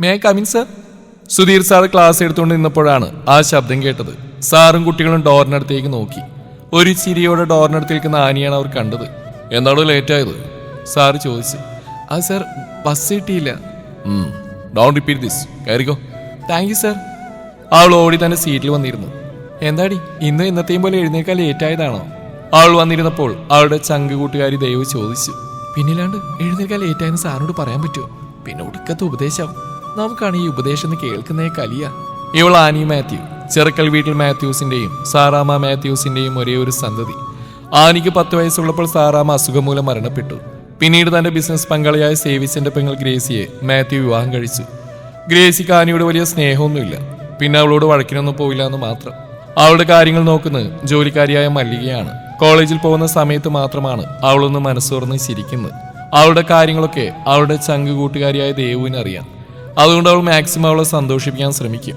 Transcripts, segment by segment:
May come in sir Sudheer sir class എടുത്തുകൊണ്ട് നിന്നപ്പോഴാണ് ആ ശബ്ദം കേട്ടത്. സാറും കുട്ടികളും ഡോറിനടുത്തേക്ക് നോക്കി. ഒരു ചിരിയോടെ ഡോറിനടുത്ത് നിൽക്കുന്ന ആനിയാണ് അവർ കണ്ടത്. എന്നാണോ ലേറ്റ് ആയത്? സാറ് ചോദിച്ചു. ആ സർ ബസ് കിട്ടിയില്ല. ഡോൺ റിപ്പീറ്റ് ദിസ് കയറിക്കോ. താങ്ക് യു സർ അവൾ ഓടി തന്നെ സീറ്റിൽ വന്നിരുന്നു. എന്താടി ഇന്ന് ഇന്നത്തെയും പോലെ എഴുന്നേക്കാൻ ലേറ്റായതാണോ അവൾ വന്നിരുന്നപ്പോൾ അവളുടെ ചങ്ക് കൂട്ടുകാരി ദയവ് ചോദിച്ചു. പിന്നിലാണ്ട് എഴുന്നേൽക്കാൻ ലേറ്റായെന്ന് സാറിനോട് പറയാൻ പറ്റുമോ? പിന്നെ ഒടുക്കത്തെ ഉപദേശം. നമുക്കാണ് ഈ ഉപദേശം കേൾക്കുന്നേ കലിയ. ഇവൾ ആനി മാത്യു ചെറുക്കൽ വീട്ടിൽ മാത്യൂസിന്റെയും സാറാമ മാത്യൂസിന്റെയും ഒരേ ഒരു സന്തതി. ആനിക്ക് പത്ത് വയസ്സുള്ളപ്പോൾ സാറാമ അസുഖം മൂലം മരണപ്പെട്ടു. പിന്നീട് തന്റെ ബിസിനസ് പങ്കാളിയായ സേവിസിന്റെ പെങ്ങൾ ഗ്രേസിയെ മാത്യു വിവാഹം കഴിച്ചു. ഗ്രേസിക്ക് ആനിയോട് വലിയ സ്നേഹമൊന്നുമില്ല. പിന്നെ അവളോട് വഴക്കിനൊന്നും പോയില്ല എന്ന് മാത്രം. അവളുടെ കാര്യങ്ങൾ നോക്കുന്നത് ജോലിക്കാരിയായ മല്ലികയാണ്. കോളേജിൽ പോകുന്ന സമയത്ത് മാത്രമാണ് അവളൊന്ന് മനസ്സുറന്ന് ചിരിക്കുന്നത്. അവളുടെ കാര്യങ്ങളൊക്കെ അവളുടെ ചങ്ക് കൂട്ടുകാരിയായ ദേവുവിന് അറിയാം അതുകൊണ്ട് അവൾ മാക്സിമം അവളെ സന്തോഷിപ്പിക്കാൻ ശ്രമിക്കും.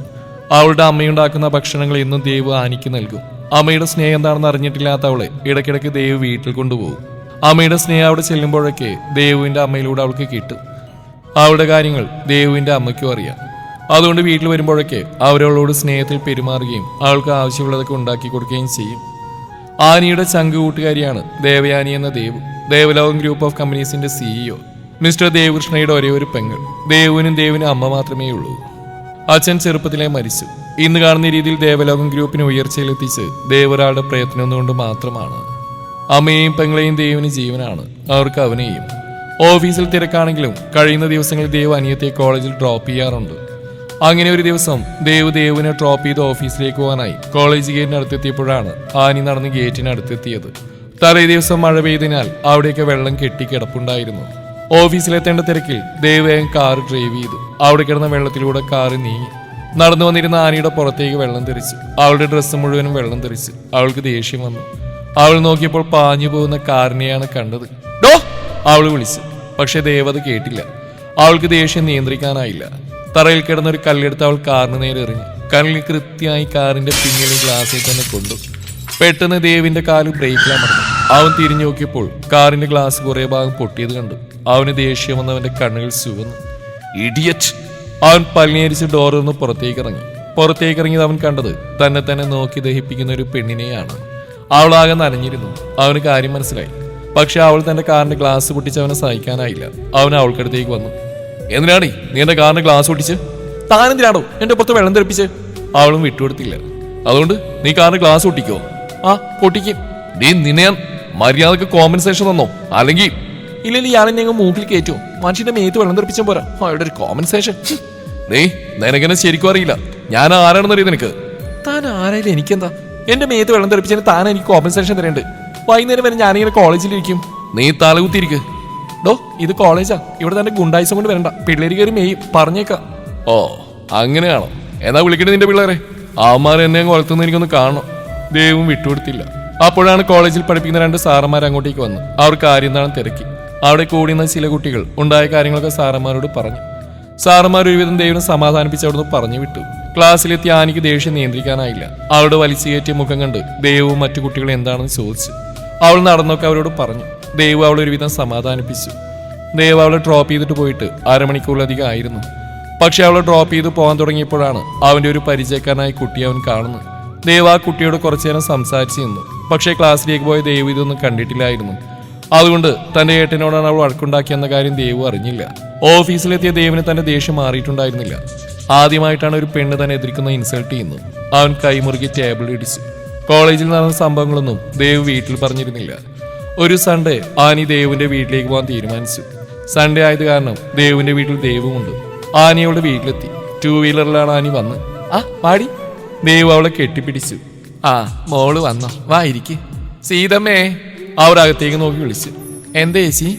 അവളുടെ അമ്മയുണ്ടാക്കുന്ന ഭക്ഷണങ്ങൾ ഇന്നും ദേവ് ആനിക്ക് നൽകും. അമ്മയുടെ സ്നേഹം എന്താണെന്ന് അറിഞ്ഞിട്ടില്ലാത്ത അവളെ ഇടയ്ക്കിടയ്ക്ക് ദേവ് വീട്ടിൽ കൊണ്ടുപോകും. അമ്മയുടെ സ്നേഹം അവിടെ ചെല്ലുമ്പോഴൊക്കെ ദേവുവിന്റെ അമ്മയിലൂടെ അവൾക്ക് കിട്ടും. അവളുടെ കാര്യങ്ങൾ ദേവുവിന്റെ അമ്മയ്ക്കും അറിയാം. അതുകൊണ്ട് വീട്ടിൽ വരുമ്പോഴൊക്കെ അവരവളോട് സ്നേഹത്തിൽ പെരുമാറുകയും അവൾക്ക് ആവശ്യമുള്ളതൊക്കെ ഉണ്ടാക്കി കൊടുക്കുകയും ചെയ്യും. ആനിയുടെ ചങ്ക് കൂട്ടുകാരിയാണ് ദേവയാനി എന്ന ദേവ്. ദേവലോകം ഗ്രൂപ്പ് ഓഫ് കമ്പനീസിന്റെ സിഇഒ മിസ്റ്റർ ദേവകൃഷ്ണയുടെ ഒരേ ഒരു പെങ്ങൾ. ദേവുവിനും ദേവിനും അമ്മ മാത്രമേ ഉള്ളൂ. അച്ഛൻ ചെറുപ്പത്തിലെ മരിച്ചു. ഇന്ന് കാണുന്ന രീതിയിൽ ദേവലോകം ഗ്രൂപ്പിന് ഉയർച്ചയിലെത്തിച്ച് ദേവരാളുടെ പ്രയത്നം ഒന്നുകൊണ്ട് മാത്രമാണ്. അമ്മയെയും പെങ്ങളെയും ദേവിന് ജീവനാണ്. അവർക്ക് അവനെയും. ഓഫീസിൽ തിരക്കാണെങ്കിലും കഴിയുന്ന ദിവസങ്ങളിൽ ദേവ് അനിയത്തെ കോളേജിൽ ഡ്രോപ്പ് ചെയ്യാറുണ്ട്. അങ്ങനെ ഒരു ദിവസം ദേവ് ദേവിനെ ഡ്രോപ്പ് ചെയ്ത് ഓഫീസിലേക്ക് പോകാനായി കോളേജ് ഗേറ്റിന് അടുത്തെത്തിയപ്പോഴാണ് ആനി നടന്ന് ഗേറ്റിന് അടുത്തെത്തിയത് തലേ ദിവസം മഴ പെയ്തതിനാൽ അവിടെയൊക്കെ വെള്ളം കെട്ടിക്കിടപ്പുണ്ടായിരുന്നു. ഓഫീസിലെത്തേണ്ട തിരക്കിൽ ദേവ് വേഗം കാർ ഡ്രൈവ് ചെയ്തു. അവിടെ കിടന്ന വെള്ളത്തിലൂടെ കാറ് നീങ്ങി. നടന്നു വന്നിരുന്ന ആനയുടെ പുറത്തേക്ക് വെള്ളം തെറിച്ച്. അവളുടെ ഡ്രസ്സ് മുഴുവനും വെള്ളം തെറിച്ച്. അവൾക്ക് ദേഷ്യം വന്നു. അവൾ നോക്കിയപ്പോൾ പാഞ്ഞു പോകുന്ന കാറിനെയാണ് കണ്ടത്. ഡോ! അവൾ വിളിച്ചു. പക്ഷെ അത് കേട്ടില്ല. അവൾക്ക് ദേഷ്യം നിയന്ത്രിക്കാനായില്ല. തറയിൽ കിടന്ന ഒരു കല്ലെടുത്ത് അവൾ കാറിന് നേരെ എറിഞ്ഞു. കല്ലിൽ കൃത്യമായി കാറിന്റെ പിന്നിലെ ഗ്ലാസ്സിൽ തന്നെ കൊണ്ടു. പെട്ടെന്ന് ദേവിന്റെ കാൽ ബ്രേക്കിലമർന്നു. അവൻ തിരിഞ്ഞു നോക്കിയപ്പോൾ കാറിന്റെ ഗ്ലാസ് കുറേ ഭാഗം പൊട്ടിയത് കണ്ടു. അവന് ദേഷ്യം വന്നവന്റെ കണ്ണുകൾ ചുവന്നു ഇഡിയറ്റ്. അവൻ പല്ലിയരിച്ച് ഡോറിൽ നിന്ന് പുറത്തേക്ക് ഇറങ്ങി പുറത്തേക്ക് ഇറങ്ങിയത് അവൻ കണ്ടത് തന്നെ തന്നെ നോക്കി ദഹിപ്പിക്കുന്ന ഒരു പെണ്ണിനെയാണ്. അവളാകെ നനഞ്ഞിരുന്നു. അവന് കാര്യം മനസ്സിലായി. പക്ഷെ അവൾ തന്റെ കാറിന്റെ ഗ്ലാസ് പൊട്ടിച്ച് അവനെ സഹിക്കാനായില്ല. അവൻ അവൾക്കടുത്തേക്ക് വന്നു. എന്തിനാണീ നീ എന്റെ കാറിന്റെ ഗ്ലാസ് പൊട്ടിച്ച്? താനെന്തിനാണോ എന്റെ പുറത്ത് വെള്ളം തെറിപ്പിച്ച് അവളും വിട്ടുകൊടുത്തില്ല. അതുകൊണ്ട് നീ കാറിന്റെ ഗ്ലാസ് പൊട്ടിക്കോ? ആ പൊട്ടിക്കും. നീ നിന്നെ മര്യാദയ്ക്ക് കോമ്പൻസേഷൻ തന്നോ? അല്ലെങ്കിൽ ഇല്ലെങ്കിൽ ഇയാളെ ഞങ്ങൾ മൂക്കിൽ കയറ്റുമോ മനുഷ്യന്റെ മേത്ത് വെള്ളം തെറിപ്പിച്ചാൽ പോരാ. അയാളുടെ ഒരു കോമ്പൻസേഷൻ നീ നിനക്കെന്നെ ശരിക്കും അറിയില്ല. ഞാൻ ആരാണെന്ന് അറിയാം നിനക്ക്? താൻ ആരായാലും എനിക്കെന്താ? എന്റെ മേത്ത് വെള്ളം തെറിപ്പിച്ചതിന് താൻ എനിക്ക് കോമ്പൻസേഷൻ തരേണ്ട. വൈകുന്നേരം വരെ ഞാനിങ്ങനെ കോളേജിലിരിക്കും നീ തലകുത്തിരിക്ക് ഡോ ഇത് കോളേജാ ഇവിടെ തന്നെ ഗുണ്ടായിസം കൊണ്ട് വരണ്ട. പിള്ളേര് കയറി മെയ്. പറഞ്ഞേക്കാം. ഓ അങ്ങനെയാണോ? എന്നാ വിളിക്കണേ നിന്റെ പിള്ളേരെ. ആമാർ എന്നെ അങ്ങ് വളർത്തുന്ന എനിക്കൊന്ന് കാണണം. ദൈവം വിട്ടുകൊടുത്തില്ല. അപ്പോഴാണ് കോളേജിൽ പഠിപ്പിക്കുന്ന രണ്ട് സാറന്മാർ അങ്ങോട്ടേക്ക് വന്നു അവർ കാര്യം എന്താണെന്ന് തിരക്കി. അവിടെ കൂടിയുന്ന ചില കുട്ടികൾ. ഉണ്ടായ കാര്യങ്ങളൊക്കെ സാറന്മാരോട് പറഞ്ഞു. സാറന്മാർ ഒരുവിധം ദൈവം സമാധാനിപ്പിച്ച് അവിടുന്ന് പറഞ്ഞു വിട്ടു. ക്ലാസ്സിലെത്തിയ ആനിക്ക് ദേഷ്യം നിയന്ത്രിക്കാനായില്ല. അവളുടെ വലിച്ചു കയറ്റിയ മുഖം കണ്ട് ദേവവും മറ്റു കുട്ടികളും എന്താണെന്ന് ചോദിച്ചു. അവൾ നടന്നൊക്കെ അവരോട് പറഞ്ഞു. ദേവ് അവളെ ഒരുവിധം സമാധാനിപ്പിച്ചു. ദേവ് അവളെ ഡ്രോപ്പ് ചെയ്തിട്ട് പോയിട്ട് അരമണിക്കൂറിലധികം ആയിരുന്നു. പക്ഷെ അവളെ ഡ്രോപ്പ് ചെയ്ത് പോകാൻ തുടങ്ങിയപ്പോഴാണ് അവന്റെ ഒരു പരിചയക്കാരനായ കുട്ടി അവൻ കാണുന്നത്. ദേവ് ആ കുട്ടിയോട് കുറച്ചു നേരം സംസാരിച്ചു നിന്നു. പക്ഷേ ക്ലാസ്സിലേക്ക് പോയ ദേവ് ഇതൊന്നും കണ്ടിട്ടില്ലായിരുന്നു. അതുകൊണ്ട് തന്റെ ഏട്ടനോടാണ് അവൾ വഴക്കുണ്ടാക്കിയെന്ന കാര്യം ദേവു അറിഞ്ഞില്ല. ഓഫീസിലെത്തിയ ദേവിന് തന്റെ ദേഷ്യം മാറിയിട്ടുണ്ടായിരുന്നില്ല. ആദ്യമായിട്ടാണ് ഒരു പെണ്ണ് തന്നെ എതിരിക്കുന്ന ഇൻസൾട്ട് ചെയ്യുന്നു അവൻ കൈമുറുകി ടേബിൾ ഇടിച്ചു. കോളേജിൽ നടന്ന സംഭവങ്ങളൊന്നും ദേവ് വീട്ടിൽ പറഞ്ഞിരുന്നില്ല. ഒരു സൺഡേ ആനി ദേവിന്റെ വീട്ടിലേക്ക് പോകാൻ തീരുമാനിച്ചു. സൺഡേ ആയത് കാരണം ദേവിന്റെ വീട്ടിൽ ദേവുമുണ്ട്. ആനി അവളുടെ വീട്ടിലെത്തി. ടൂ വീലറിലാണ് ആനി വന്ന് ആ പാടി ദേവ് അവളെ കെട്ടിപ്പിടിച്ചു. ആ മോൾ വന്നോ. വാ ഇരിക്കേ. സീതമ്മേ. അവർ അകത്തേക്ക് നോക്കി വിളിച്ചു. എന്താ ചേച്ചി?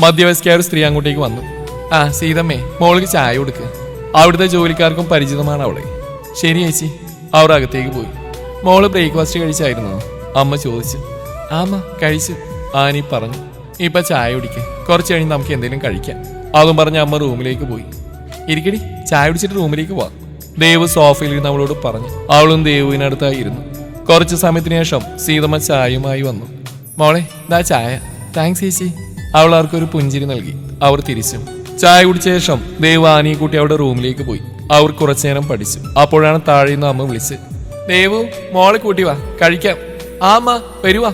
മധ്യവയസ്കായ ഒരു സ്ത്രീ അങ്ങോട്ടേക്ക് വന്നു. ആ സീതമ്മേ മോൾക്ക് ചായ കൊടുക്ക്. അവിടുത്തെ ജോലിക്കാർക്കും പരിചിതമാണ് അവളെ. ശരി ചേച്ചി. അവർ അകത്തേക്ക് പോയി. മോൾ ബ്രേക്ക്ഫാസ്റ്റ് കഴിച്ചായിരുന്നോ? അമ്മ ചോദിച്ചു. ആമ്മ കഴിച്ചു. ആനി പറഞ്ഞു. ഇപ്പൊ ചായ കുടിക്കുക കുറച്ച് കഴിഞ്ഞ് നമുക്ക് എന്തെങ്കിലും കഴിക്കാം. അതും പറഞ്ഞ് അമ്മ റൂമിലേക്ക് പോയി. ഇരിക്കടി ചായ കുടിച്ചിട്ട് റൂമിലേക്ക് പോവാം ദേവ് സോഫയിൽ ഇരുന്ന് അവളോട് പറഞ്ഞു. അവളും ദേവുവിനടുത്തായിരുന്നു. കുറച്ച് സമയത്തിന് ശേഷം സീതമ്മ ചായയുമായി വന്നു. മോളെ ദാ ചായ. താങ്ക്സ് ചേച്ചി. അവൾ അവർക്കൊരു പുഞ്ചിരി നൽകി. അവർ തിരിച്ചു. ചായ കുടിച്ച ശേഷം ദേവ് ആനിയെ കൂട്ടി അവരുടെ റൂമിലേക്ക് പോയി. അവർ കുറച്ചു നേരം പഠിച്ചു. അപ്പോഴാണ് താഴെ നിന്ന് അമ്മ വിളിച്ച് ദേവു മോളെ കൂട്ടി വാ കഴിക്കാം. ആ അമ്മ വരുവാ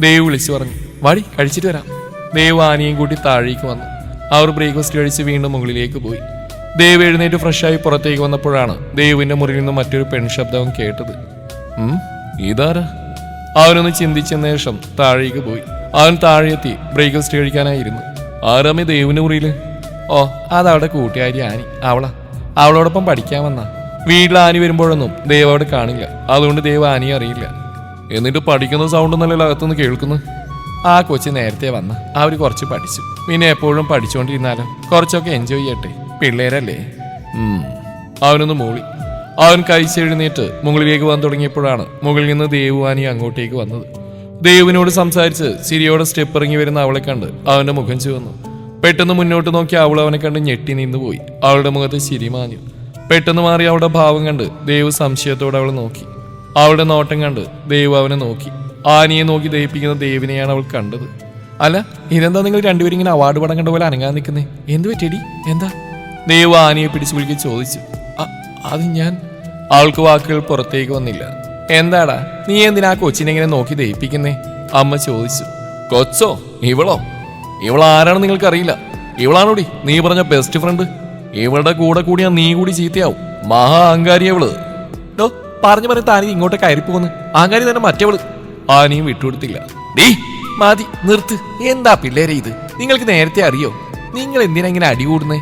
ദേവ് വിളിച്ചു പറഞ്ഞു വാടി കഴിച്ചിട്ട് വരാം. ദേവ് ആനിയും കൂട്ടി താഴേക്ക് വന്നു. അവർ ബ്രേക്ക്ഫാസ്റ്റ് കഴിച്ച് വീണ്ടും മുകളിലേക്ക് പോയി. ദേവ് എഴുന്നേറ്റ് ഫ്രഷായി പുറത്തേക്ക് വന്നപ്പോഴാണ് ദേവിന്റെ മുറിയിൽ നിന്ന് മറ്റൊരു പെൺശബ്ദവും കേട്ടത്. ഇതാരാ? അവനൊന്ന് ചിന്തിച്ച ശേഷം താഴേക്ക് പോയി. അവൻ താഴെയെത്തി ബ്രേക്ക്ഫാസ്റ്റ് കഴിക്കാനായിരുന്നു ആറാമി ദേവിന്റെ മുറിയിൽ? ഓ അതവിടെ കൂട്ടുകാരി ആനി. അവളാ. അവളോടൊപ്പം പഠിക്കാൻ വന്ന. വീട്ടിൽ ആനി വരുമ്പോഴൊന്നും ദേവ് അവിടെ കാണില്ല. അതുകൊണ്ട് ദേവ് ആനിയെ അറിയില്ല. എന്നിട്ട് പഠിക്കുന്ന സൗണ്ട് നല്ല അകത്തുനിന്ന് കേൾക്കുന്നു? ആ കൊച്ചു നേരത്തെ വന്ന. അവർ കുറച്ച് പഠിച്ചു. പിന്നെ എപ്പോഴും പഠിച്ചുകൊണ്ടിരുന്നാലും കുറച്ചൊക്കെ എൻജോയ് ചെയ്യട്ടെ. പിള്ളേരല്ലേ. അവനൊന്ന് മൂളി. അവൻ കഴിച്ചെഴുന്നേറ്റ് മുകളിലേക്ക് വന്ന് തുടങ്ങിയപ്പോഴാണ് മുകളിൽ നിന്ന് ദേവുവാനി അങ്ങോട്ടേക്ക് വന്നത്. ദേവിനോട് സംസാരിച്ച് സിരിയോടെ സ്റ്റെപ്പ് ഇറങ്ങി വരുന്ന അവളെ കണ്ട് അവന്റെ മുഖം ചുവന്നു. പെട്ടെന്ന് മുന്നോട്ട് നോക്കി അവൾ അവനെ കണ്ട് ഞെട്ടി നിന്നുപോയി. അവളുടെ മുഖത്ത് ചിരി മാഞ്ഞു. പെട്ടെന്ന് മാറി അവളുടെ ഭാവം കണ്ട് ദേവ് സംശയത്തോടെ അവളെ നോക്കി. അവളുടെ നോട്ടം കണ്ട് ദേവ് അവനെ നോക്കി. ആനിയെ നോക്കി ദഹിപ്പിക്കുന്ന ദേവിനെയാണ് അവൾ കണ്ടത്. അല്ല ഇതെന്താ നിങ്ങൾ രണ്ടുപേരും ഇങ്ങനെ അവാർഡ് പടം കണ്ട പോലെ അനങ്ങാൻ നിൽക്കുന്നേ? എന്ത് പറ്റിയടി? എന്താ? ദേവ് ആനിയെ പിടിച്ചു വിളിക്ക് ചോദിച്ചു. "അ- അത് ഞാൻ അവൾക്ക് വാക്കുകൾ പുറത്തേക്ക് വന്നില്ല. എന്താടാ നീ എന്തിനാ കൊച്ചിനെ ഇങ്ങനെ നോക്കി ദയിപ്പിക്കുന്നേ അമ്മ ചോദിച്ചു. കൊച്ചോ ഇവളോ? ഇവൾ ആരാണെന്ന് നിങ്ങൾക്കറിയില്ല. ഇവളാണോടി നീ പറഞ്ഞ ബെസ്റ്റ് ഫ്രണ്ട് ഇവളുടെ കൂടെ കൂടിയാ നീ കൂടി ചീത്തയാവും. മഹാ അഹങ്കാരി അവൾ. ഡോ പറഞ്ഞു പറഞ്ഞ താനി ഇങ്ങോട്ട് കയറി പോന്ന് അഹങ്കാരി തന്നെ മറ്റവൾ. ആനയും വിട്ടുകൊടുത്തില്ല. ഡീ മതി നിർത്ത്. എന്താ പിള്ളേരെ ഇത്? നിങ്ങൾക്ക് നേരത്തെ അറിയോ? നിങ്ങൾ എന്തിനാ ഇങ്ങനെ അടി കൂടുന്നേ?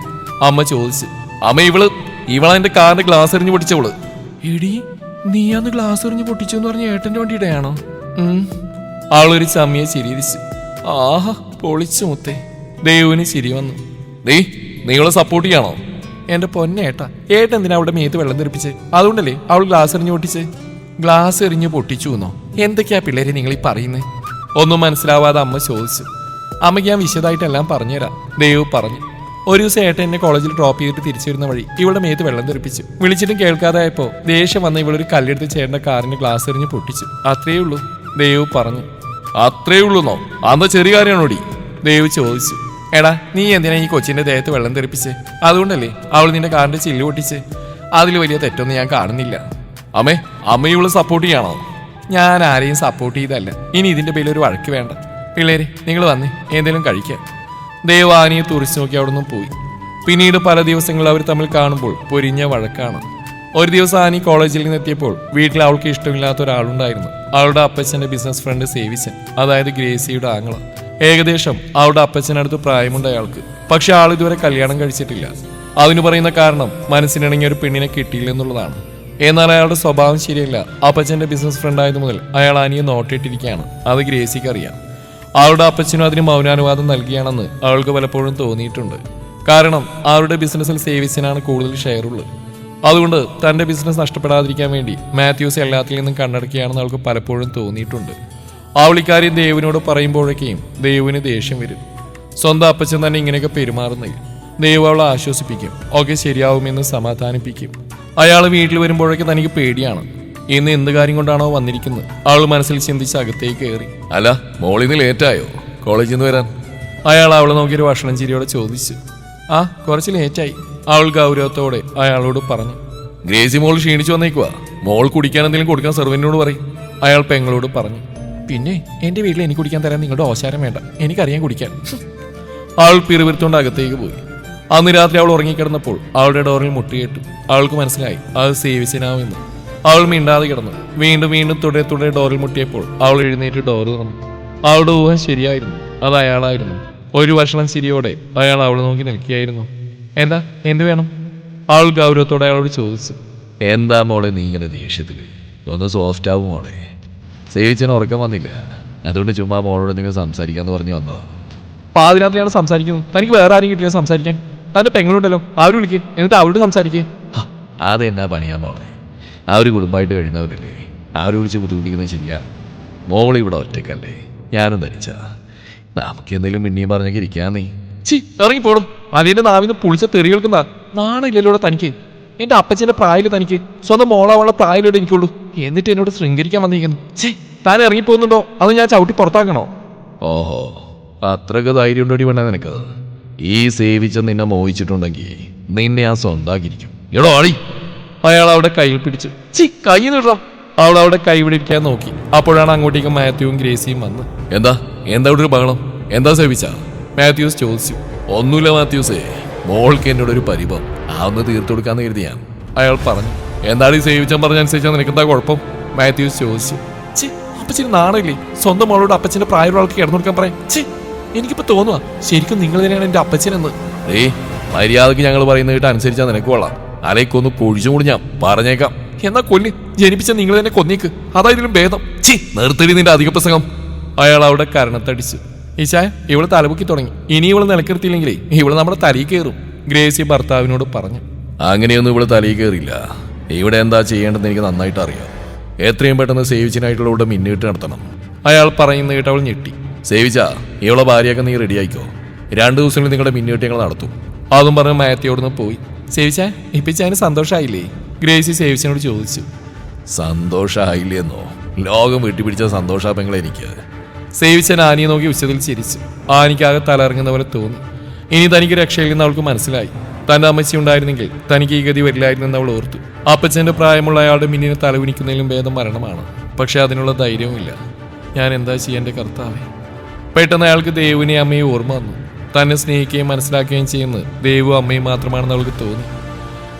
അമ്മ ചോദിച്ചു. അമ്മ ഇവൾ ഇവളെന്റെ കാറിന്റെ ഗ്ലാസ് എറിഞ്ഞു പൊട്ടിച്ചവൾ എടി നീ അന്ന് ഗ്ലാസ് എറിഞ്ഞു പൊട്ടിച്ചു എന്ന് പറഞ്ഞ ഏട്ടന്റെ വണ്ടിയുടെയാണോ? അവളൊരു ചമ്മിയെ ചിരിയിരിച്ചു ആഹാ പൊളിച്ചു മുത്തേ. ദേവുവിന് ചിരി വന്നു. ദേ നിങ്ങളെ സപ്പോർട്ട് ചെയ്യണോ? എന്റെ പൊന്നേട്ടാ ഏട്ടൻ എന്തിനാ അവിടെ മേത്ത് വെള്ളം തെറിപ്പിച്ച്? അതുകൊണ്ടല്ലേ അവൾ ഗ്ലാസ് എറിഞ്ഞു പൊട്ടിച്ച്? ഗ്ലാസ് എറിഞ്ഞു പൊട്ടിച്ചു എന്നോ? എന്തൊക്കെയാ പിള്ളേരെ നിങ്ങൾ ഈ പറയുന്നേ? ഒന്നും മനസ്സിലാവാതെ അമ്മ ചോദിച്ചു. അമ്മയ്ക്ക് ഞാൻ വിശദമായിട്ടെല്ലാം പറഞ്ഞുതരാം. ദേവ് പറഞ്ഞു. ഒരു ദിവസം ഏട്ടൻ എന്നെ കോളേജിൽ ഡ്രോപ്പ് ചെയ്തിട്ട് തിരിച്ചു വരുന്ന വഴി ഇവളുടെ മേത്ത് വെള്ളം തെറിപ്പിച്ചു. വിളിച്ചിട്ടും കേൾക്കാതായപ്പോ ദേഷ്യം വന്ന് ഇവളൊരു കല്ലെടുത്ത് ചേട്ടന്റെ കാറിന് ഗ്ലാസ് എറിഞ്ഞ് പൊട്ടിച്ചു. അത്രേ ഉള്ളൂ ദേവ് പറഞ്ഞു. അത്രേ ഉള്ളൂന്നോ? അന്ന് ചെറിയ കാര്യമാണോടി? ദേവ് ചോദിച്ചു. എടാ നീ എന്തിനാ ഈ കൊച്ചിന്റെ ദേഹത്ത് വെള്ളം തെറിപ്പിച്ച്? അതുകൊണ്ടല്ലേ അവൾ നിന്റെ കാറിന്റെ ചില്ല് പൊട്ടിച്ച്? അതിൽ വലിയ തെറ്റൊന്നും ഞാൻ കാണുന്നില്ല. അമ്മേ അമ്മ ഇവൾ സപ്പോർട്ട് ചെയ്യണോ? ഞാൻ ആരെയും സപ്പോർട്ട് ചെയ്തല്ല ഇനി ഇതിന്റെ പേരിൽ ഒരു വഴക്ക് വേണ്ട. പിള്ളേര് നിങ്ങൾ വന്നേ എന്തെങ്കിലും കഴിക്കാം. ദേവാനിയെ തുറിച്ചു നോക്കി അവിടുന്ന് പോയി. പിന്നീട് പല ദിവസങ്ങൾ അവർ തമ്മിൽ കാണുമ്പോൾ പൊരിഞ്ഞ വഴക്കാണ്. ഒരു ദിവസം ആനി കോളേജിൽ നിന്ന് എത്തിയപ്പോൾ വീട്ടിൽ അവൾക്ക് ഇഷ്ടമില്ലാത്ത ഒരാളുണ്ടായിരുന്നു. അവളുടെ അപ്പച്ചന്റെ ബിസിനസ് ഫ്രണ്ട് സേവിച്ചൻ അതായത് ഗ്രേസിയുടെ ആങ്ങള. ഏകദേശം അവളുടെ അപ്പച്ചനടുത്ത് പ്രായമുണ്ട് അയാൾക്ക്. പക്ഷെ ആൾ ഇതുവരെ കല്യാണം കഴിച്ചിട്ടില്ല. അതിന് പറയുന്ന കാരണം മനസ്സിനിണങ്ങിയ ഒരു പെണ്ണിനെ കിട്ടിയില്ലെന്നുള്ളതാണ് എന്നാൽ അയാളുടെ സ്വഭാവം ശരിയല്ല. അപ്പച്ചന്റെ ബിസിനസ് ഫ്രണ്ട് ആയത് മുതൽ അയാൾ ആനിയെ നോട്ടിട്ടിരിക്കുകയാണ്. അത് ഗ്രേസിക്ക് അറിയാം. അവളുടെ അപ്പച്ചനും അതിന് മൗനാനുവാദം നൽകിയാണെന്ന് അവൾക്ക് പലപ്പോഴും തോന്നിയിട്ടുണ്ട്. കാരണം അവരുടെ ബിസിനസ്സിൽ സേവിസിനാണ് കൂടുതൽ ഷെയർ ഉള്ളത്. അതുകൊണ്ട് തന്റെ ബിസിനസ് നഷ്ടപ്പെടാതിരിക്കാൻ വേണ്ടി മാത്യൂസ് എല്ലാത്തിൽ നിന്നും കണ്ണടക്കുകയാണെന്ന് അവൾക്ക് പലപ്പോഴും തോന്നിയിട്ടുണ്ട്. അവൾ ഇക്കാര്യം ദേവിനോട് പറയുമ്പോഴൊക്കെയും ദേവിന് ദേഷ്യം വരും. സ്വന്തം അപ്പച്ചൻ തന്നെ ഇങ്ങനെയൊക്കെ പെരുമാറുന്നില്ല ദൈവം അവളെ ആശ്വസിപ്പിക്കും. ഒക്കെ ശരിയാവുമെന്ന് സമാധാനിപ്പിക്കും. അയാൾ വീട്ടിൽ വരുമ്പോഴൊക്കെ തനിക്ക് പേടിയാണ്. ഇന്ന് എന്ത് കാര്യം കൊണ്ടാണോ വന്നിരിക്കുന്നത്? അവൾ മനസ്സിൽ ചിന്തിച്ച് അകത്തേക്ക് കയറി. അല്ല മോളിന്ന് ലേറ്റായോ? കോളേജിൽ നിന്ന് വരാൻ. അയാൾ അവളെ നോക്കിയൊരു ഭക്ഷണം ചിരിയോടെ ചോദിച്ചു. ആ കുറച്ച് ലേറ്റായി. അവൾ ഗൗരവത്തോടെ അയാളോട് പറഞ്ഞു. ഗ്രേസി മോൾ ക്ഷീണിച്ചു വന്നേക്കുവാ. മോൾ കുടിക്കാൻ എന്തെങ്കിലും കൊടുക്കാൻ സെർവന്റിനോട് പറയും. അയാൾ പെങ്ങളോട് പറഞ്ഞു. പിന്നെ എന്റെ വീട്ടിൽ എനിക്ക് കുടിക്കാൻ തരാൻ നിങ്ങളുടെ ഓശാരം വേണ്ട. എനിക്കറിയാൻ കുടിക്കാൻ. അവൾ പിറുപിരുത്തോണ്ട് അകത്തേക്ക് പോയി. അന്ന് രാത്രി അവൾ ഉറങ്ങിക്കിടന്നപ്പോൾ അവളുടെ ഡോറിൽ മുട്ടിയിട്ടു അവൾക്ക് മനസ്സിലായി അത് സേവിച്ചനാവുമെന്ന് അവൾ മിണ്ടാതെ കിടന്നു. വീണ്ടും വീണ്ടും തുടരെ തുടരെ ഡോറിൽ മുട്ടിയപ്പോൾ അവൾ എഴുന്നേറ്റ് ഡോർ തുറന്നു അവളുടെ ഊഹം ശരിയായിരുന്നു. അത് അയാളായിരുന്നു. ഒരു വർഷം ചിരിയോടെ അയാൾ അവളെ നോക്കി നിൽക്കുകയായിരുന്നു. എന്താ? എന്ത് വേണം? അവൾ ഗൗരവത്തോടെ അയാളോട് ചോദിച്ചു. എന്താ മോളെ നീ ഇങ്ങനെ ദേഷ്യത്തിൽ ഒന്ന് സോഫ്റ്റ് ആവും മോളെ. സേവിച്ചന് ഉറക്കം വന്നില്ല. അതുകൊണ്ട് ചുമ്മാ മോളോട് നിങ്ങൾ സംസാരിക്കാന്ന് പറഞ്ഞു വന്നോ പാതിരാത്രിയാണ് സംസാരിക്കുന്നത്. തനിക്ക് വേറെ ആരും കിട്ടില്ല സംസാരിക്കാൻ? തന്റെ പെങ്ങളുണ്ടല്ലോ. ആരും വിളിക്കുക എന്നിട്ട് അവരോട് സംസാരിക്കുക ഹ, അതെന്നാ പണിയാ മോളെ? ആ ഒരു കുടുംബമായിട്ട് കഴിയുന്നവരല്ലേ ഒരു വിളിച്ച് ബുദ്ധിമുട്ടിക്കുന്നത് ശരിയാ. മോൾ ഇവിടെ ഒറ്റക്കല്ലേ ഞാനും ധരിച്ച. നമുക്ക് എന്തെങ്കിലും മിണ്ണിയും പറഞ്ഞൊക്കെ ഇരിക്കാൻ നീ. ചി ഇറങ്ങി പോടും അതിന്റെ നാവിന്ന് പുളിച്ച തെറി കേൾക്കുന്ന നാണില്ലല്ലോ തനിക്ക്. എന്റെ അപ്പച്ചന്റെ പ്രായം തനിക്ക്. സ്വന്തം മോളാവുള്ള പ്രായം എനിക്കുള്ളൂ. എന്നിട്ട് എന്നോട് ശൃംഗരിക്കാൻ വന്നിരിക്കുന്നു. ചേ താൻ ഇറങ്ങി പോകുന്നുണ്ടോ? അത് ഞാൻ ചവിട്ടി പുറത്താക്കണോ? ഓഹോ അത്രയ്ക്ക് ധൈര്യം ഉണ്ടോടി വേണ്ട നിനക്ക്? ഈ സേവിച്ച നിന്നെ മോഹിച്ചിട്ടുണ്ടെങ്കിൽ നിന്നെ ആ സ്വന്താക്കിയിരിക്കും. എടോ ആടി അയാൾ അവിടെ കയ്യിൽ പിടിച്ചു ചി കൈ നിടണം അവൾ അവിടെ കൈ പിടിക്കാൻ നോക്കി. അപ്പോഴാണ് അങ്ങോട്ടേക്ക് മാത്യുവും ഗ്രേസിയും വന്ന് എന്താ എന്താ ഇവിടെ ഒരു ബഹളം? എന്താ സേവിച്ച? മാത്യൂസ് ചോദിച്ചു ഒന്നുമില്ല മാത്യൂസേ മോൾക്ക് എന്നോട് ഒരു പരിഭവം ആ ഒന്ന് തീർത്തു കൊടുക്കാന്ന് കരുതി അയാൾ പറഞ്ഞു എന്താണ് ഈ സേവിച്ചാൻ പറഞ്ഞനുസരിച്ചാൽ നിനക്കെന്താ കുഴപ്പം? മാത്യൂസ് ചോദിച്ചു ചി അപ്പച്ചിന് നാണമില്ലേ? സ്വന്തം മോളോട് അപ്പച്ചന്റെ പ്രായമുള്ള ആൾക്ക് കിടന്നു കൊടുക്കാൻ പറയാം. ചി എനിക്കിപ്പോ തോന്നുക ശരിക്കും നിങ്ങൾ തന്നെയാണ് എന്റെ അപ്പച്ചനെന്ന്. ഏയ് മര്യാദയ്ക്ക് ഞങ്ങൾ പറയുന്ന കേട്ട് അനുസരിച്ചാൽ നിനക്ക് കൊള്ളാം. അലയ്ക്കൊന്ന് പൊഴിച്ചും കൂടി ഞാൻ പറഞ്ഞേക്കാം. എന്നാ കൊല്ലി ജനിപ്പിച്ച നിങ്ങൾ തന്നെ കൊന്നേക്ക്. അതാ ഇതിലും ഭേദം. ചി നിർത്തടി നിന്റെ അധിക പ്രസംഗം. അയാൾ അവിടെ കരണത്തടിച്ചു. ഈശായ ഇവൾ തലപൊക്കി തുടങ്ങി. ഇനി ഇവൾ നിലക്കിർത്തിയില്ലെങ്കിലേ ഇവൾ നമ്മുടെ തലയിൽ കയറും ഗ്രേസി ഭർത്താവിനോട് പറഞ്ഞു. അങ്ങനെയൊന്നും ഇവൾ തലയിൽ കയറില്ല ഇവിടെ എന്താ ചെയ്യേണ്ടതെന്ന് എനിക്ക് നന്നായിട്ട് അറിയാം. എത്രയും പെട്ടെന്ന് സേവിച്ചിനായിട്ടുള്ള ഇവിടെ മിന്നിട്ട് നടത്തണം. അയാൾ പറയുന്ന കേട്ട് അവൾ ഞെട്ടി. സേവിച്ച ഇവളെ ഭാര്യയൊക്കെ നീ റെഡിയായിക്കോ രണ്ടു ദിവസങ്ങളിൽ നിങ്ങളുടെ മിന്നിട്ട് ഞങ്ങൾ നടത്തും. അതും പറഞ്ഞ് മാത്യയോടൊന്ന് പോയി. സേവിച്ചാ ഇപ്പിച്ചാന് സന്തോഷമായില്ലേ ഗ്രേസി സേവിച്ചനോട് ചോദിച്ചു. സന്തോഷമായില്ലെന്നോ ലോകം വിട്ടുപിടിച്ച സന്തോഷാപങ്ങളെ എനിക്ക്. സേവിച്ചൻ ആനിയെ നോക്കി ഉച്ചത്തിൽ ചിരിച്ചു. ആനിക്കാകെ തലറങ്ങുന്ന പോലെ തോന്നി. ഇനി തനിക്ക് രക്ഷയില്ലെന്ന് അവൾക്ക് മനസ്സിലായി. തന്റെ അമ്മച്ചി ഉണ്ടായിരുന്നെങ്കിൽ തനിക്ക് ഈ ഗതി വരില്ലായിരുന്നെന്ന് അവൾ ഓർത്തു. അപ്പച്ചന്റെ പ്രായമുള്ള അയാളുടെ മിന്നിനെ തലകുനിക്കുന്നതിലും ഭേദം മരണമാണ്. പക്ഷെ അതിനുള്ള ധൈര്യവുമില്ല. ഞാൻ എന്താ ചെയ്യേണ്ട കർത്താവേ? പെട്ടെന്ന് അയാൾക്ക് ദേവിനെ അമ്മയെ ഓർമ്മ വന്നു. തന്നെ സ്നേഹിക്കുകയും മനസ്സിലാക്കുകയും ചെയ്യുന്നത് ദേവു അമ്മയും മാത്രമാണെന്ന് അവൾക്ക് തോന്നി.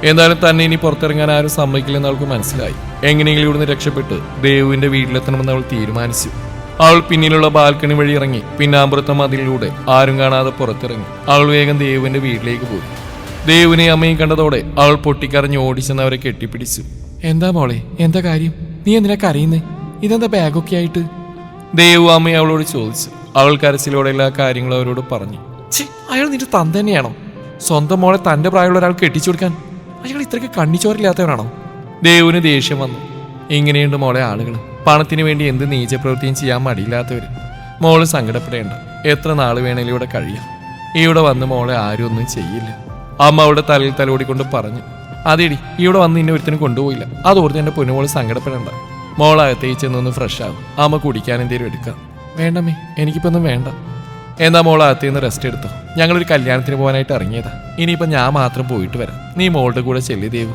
എന്തായാലും തന്നെ ഇനി പുറത്തിറങ്ങാൻ ആരും സമ്മതിക്കില്ലെന്ന് അവൾക്ക് മനസ്സിലായി. എങ്ങനെയെങ്കിലും ഇവിടുന്ന് രക്ഷപ്പെട്ട് ദേവുവിന്റെ വീട്ടിലെത്തണമെന്ന് അവൾ തീരുമാനിച്ചു. അവൾ പിന്നിലുള്ള ബാൽക്കണി വഴി ഇറങ്ങി പിന്നാമ്പുറത്തെ മതിലിലൂടെ ആരും കാണാതെ പുറത്തിറങ്ങി. അവൾ വേഗം ദേവുവിന്റെ വീട്ടിലേക്ക് പോയി. ദേവുവിനെ അമ്മയും കണ്ടതോടെ അവൾ പൊട്ടിക്കറിഞ്ഞ് ഓടിച്ചെന്ന് അവരെ കെട്ടിപ്പിടിച്ചു. എന്താ മോളെ? എന്താ കാര്യം? നീ എന്തിനാ കരയുന്നേ? ഇതെന്താ ബാഗൊക്കെ ആയിട്ട്? ദേവു അമ്മ അവളോട് ചോദിച്ചു. അവൾ കരച്ചിലോടെ എല്ലാ കാര്യങ്ങളും അവരോട് പറഞ്ഞു. ഛി, അയാൾ നിന്റെ തന്ത തന്നെയാണോ? സ്വന്തം മോളെ തന്റെ പ്രായമുള്ള ഒരാൾ കെട്ടിച്ചു കൊടുക്കാൻ അയാൾ ഇത്രയ്ക്ക് കണ്ണിച്ചോറില്ലാത്തവനാണോ? ദേവുവിന് ദേഷ്യം വന്നു. ഇങ്ങനെയുണ്ട് മോളെ ആളുകൾ പണത്തിന് വേണ്ടി എന്ത് നീചപ്രവൃത്തിയും ചെയ്യാൻ മടിയില്ലാത്തവർ മോൾ സങ്കടപ്പെടേണ്ട. എത്ര നാൾ വേണേലും ഇവിടെ കഴിയാം. ഇവിടെ വന്ന് മോളെ ആരും ഒന്നും ചെയ്യില്ല. അമ്മ അവിടെ തലയിൽ തലോടിക്കൊണ്ട് പറഞ്ഞു അതേടി ഇവിടെ വന്ന് ഇന്നെ ഒരുത്തിനും കൊണ്ടുപോയില്ല. അതോർത്ത് എന്റെ പൊന്നുമോൾ സങ്കടപ്പെടേണ്ട. മോളകത്തേക്ക് ചെന്നൊന്ന് ഫ്രഷ് ആകും അമ്മ കുടിക്കാൻ എന്തേലും എടുക്കാം. വേണ്ടമ്മേ എനിക്കിപ്പൊന്നും വേണ്ട. എന്നാ മോൾ അകത്തു നിന്ന് റെസ്റ്റ് എടുത്തു? ഞങ്ങളൊരു കല്യാണത്തിന് പോകാനായിട്ട് ഇറങ്ങിയതാ. ഇനിയിപ്പോൾ ഞാൻ മാത്രം പോയിട്ട് വരാം. നീ മോളുടെ കൂടെ ചെല്ലി ദേവു.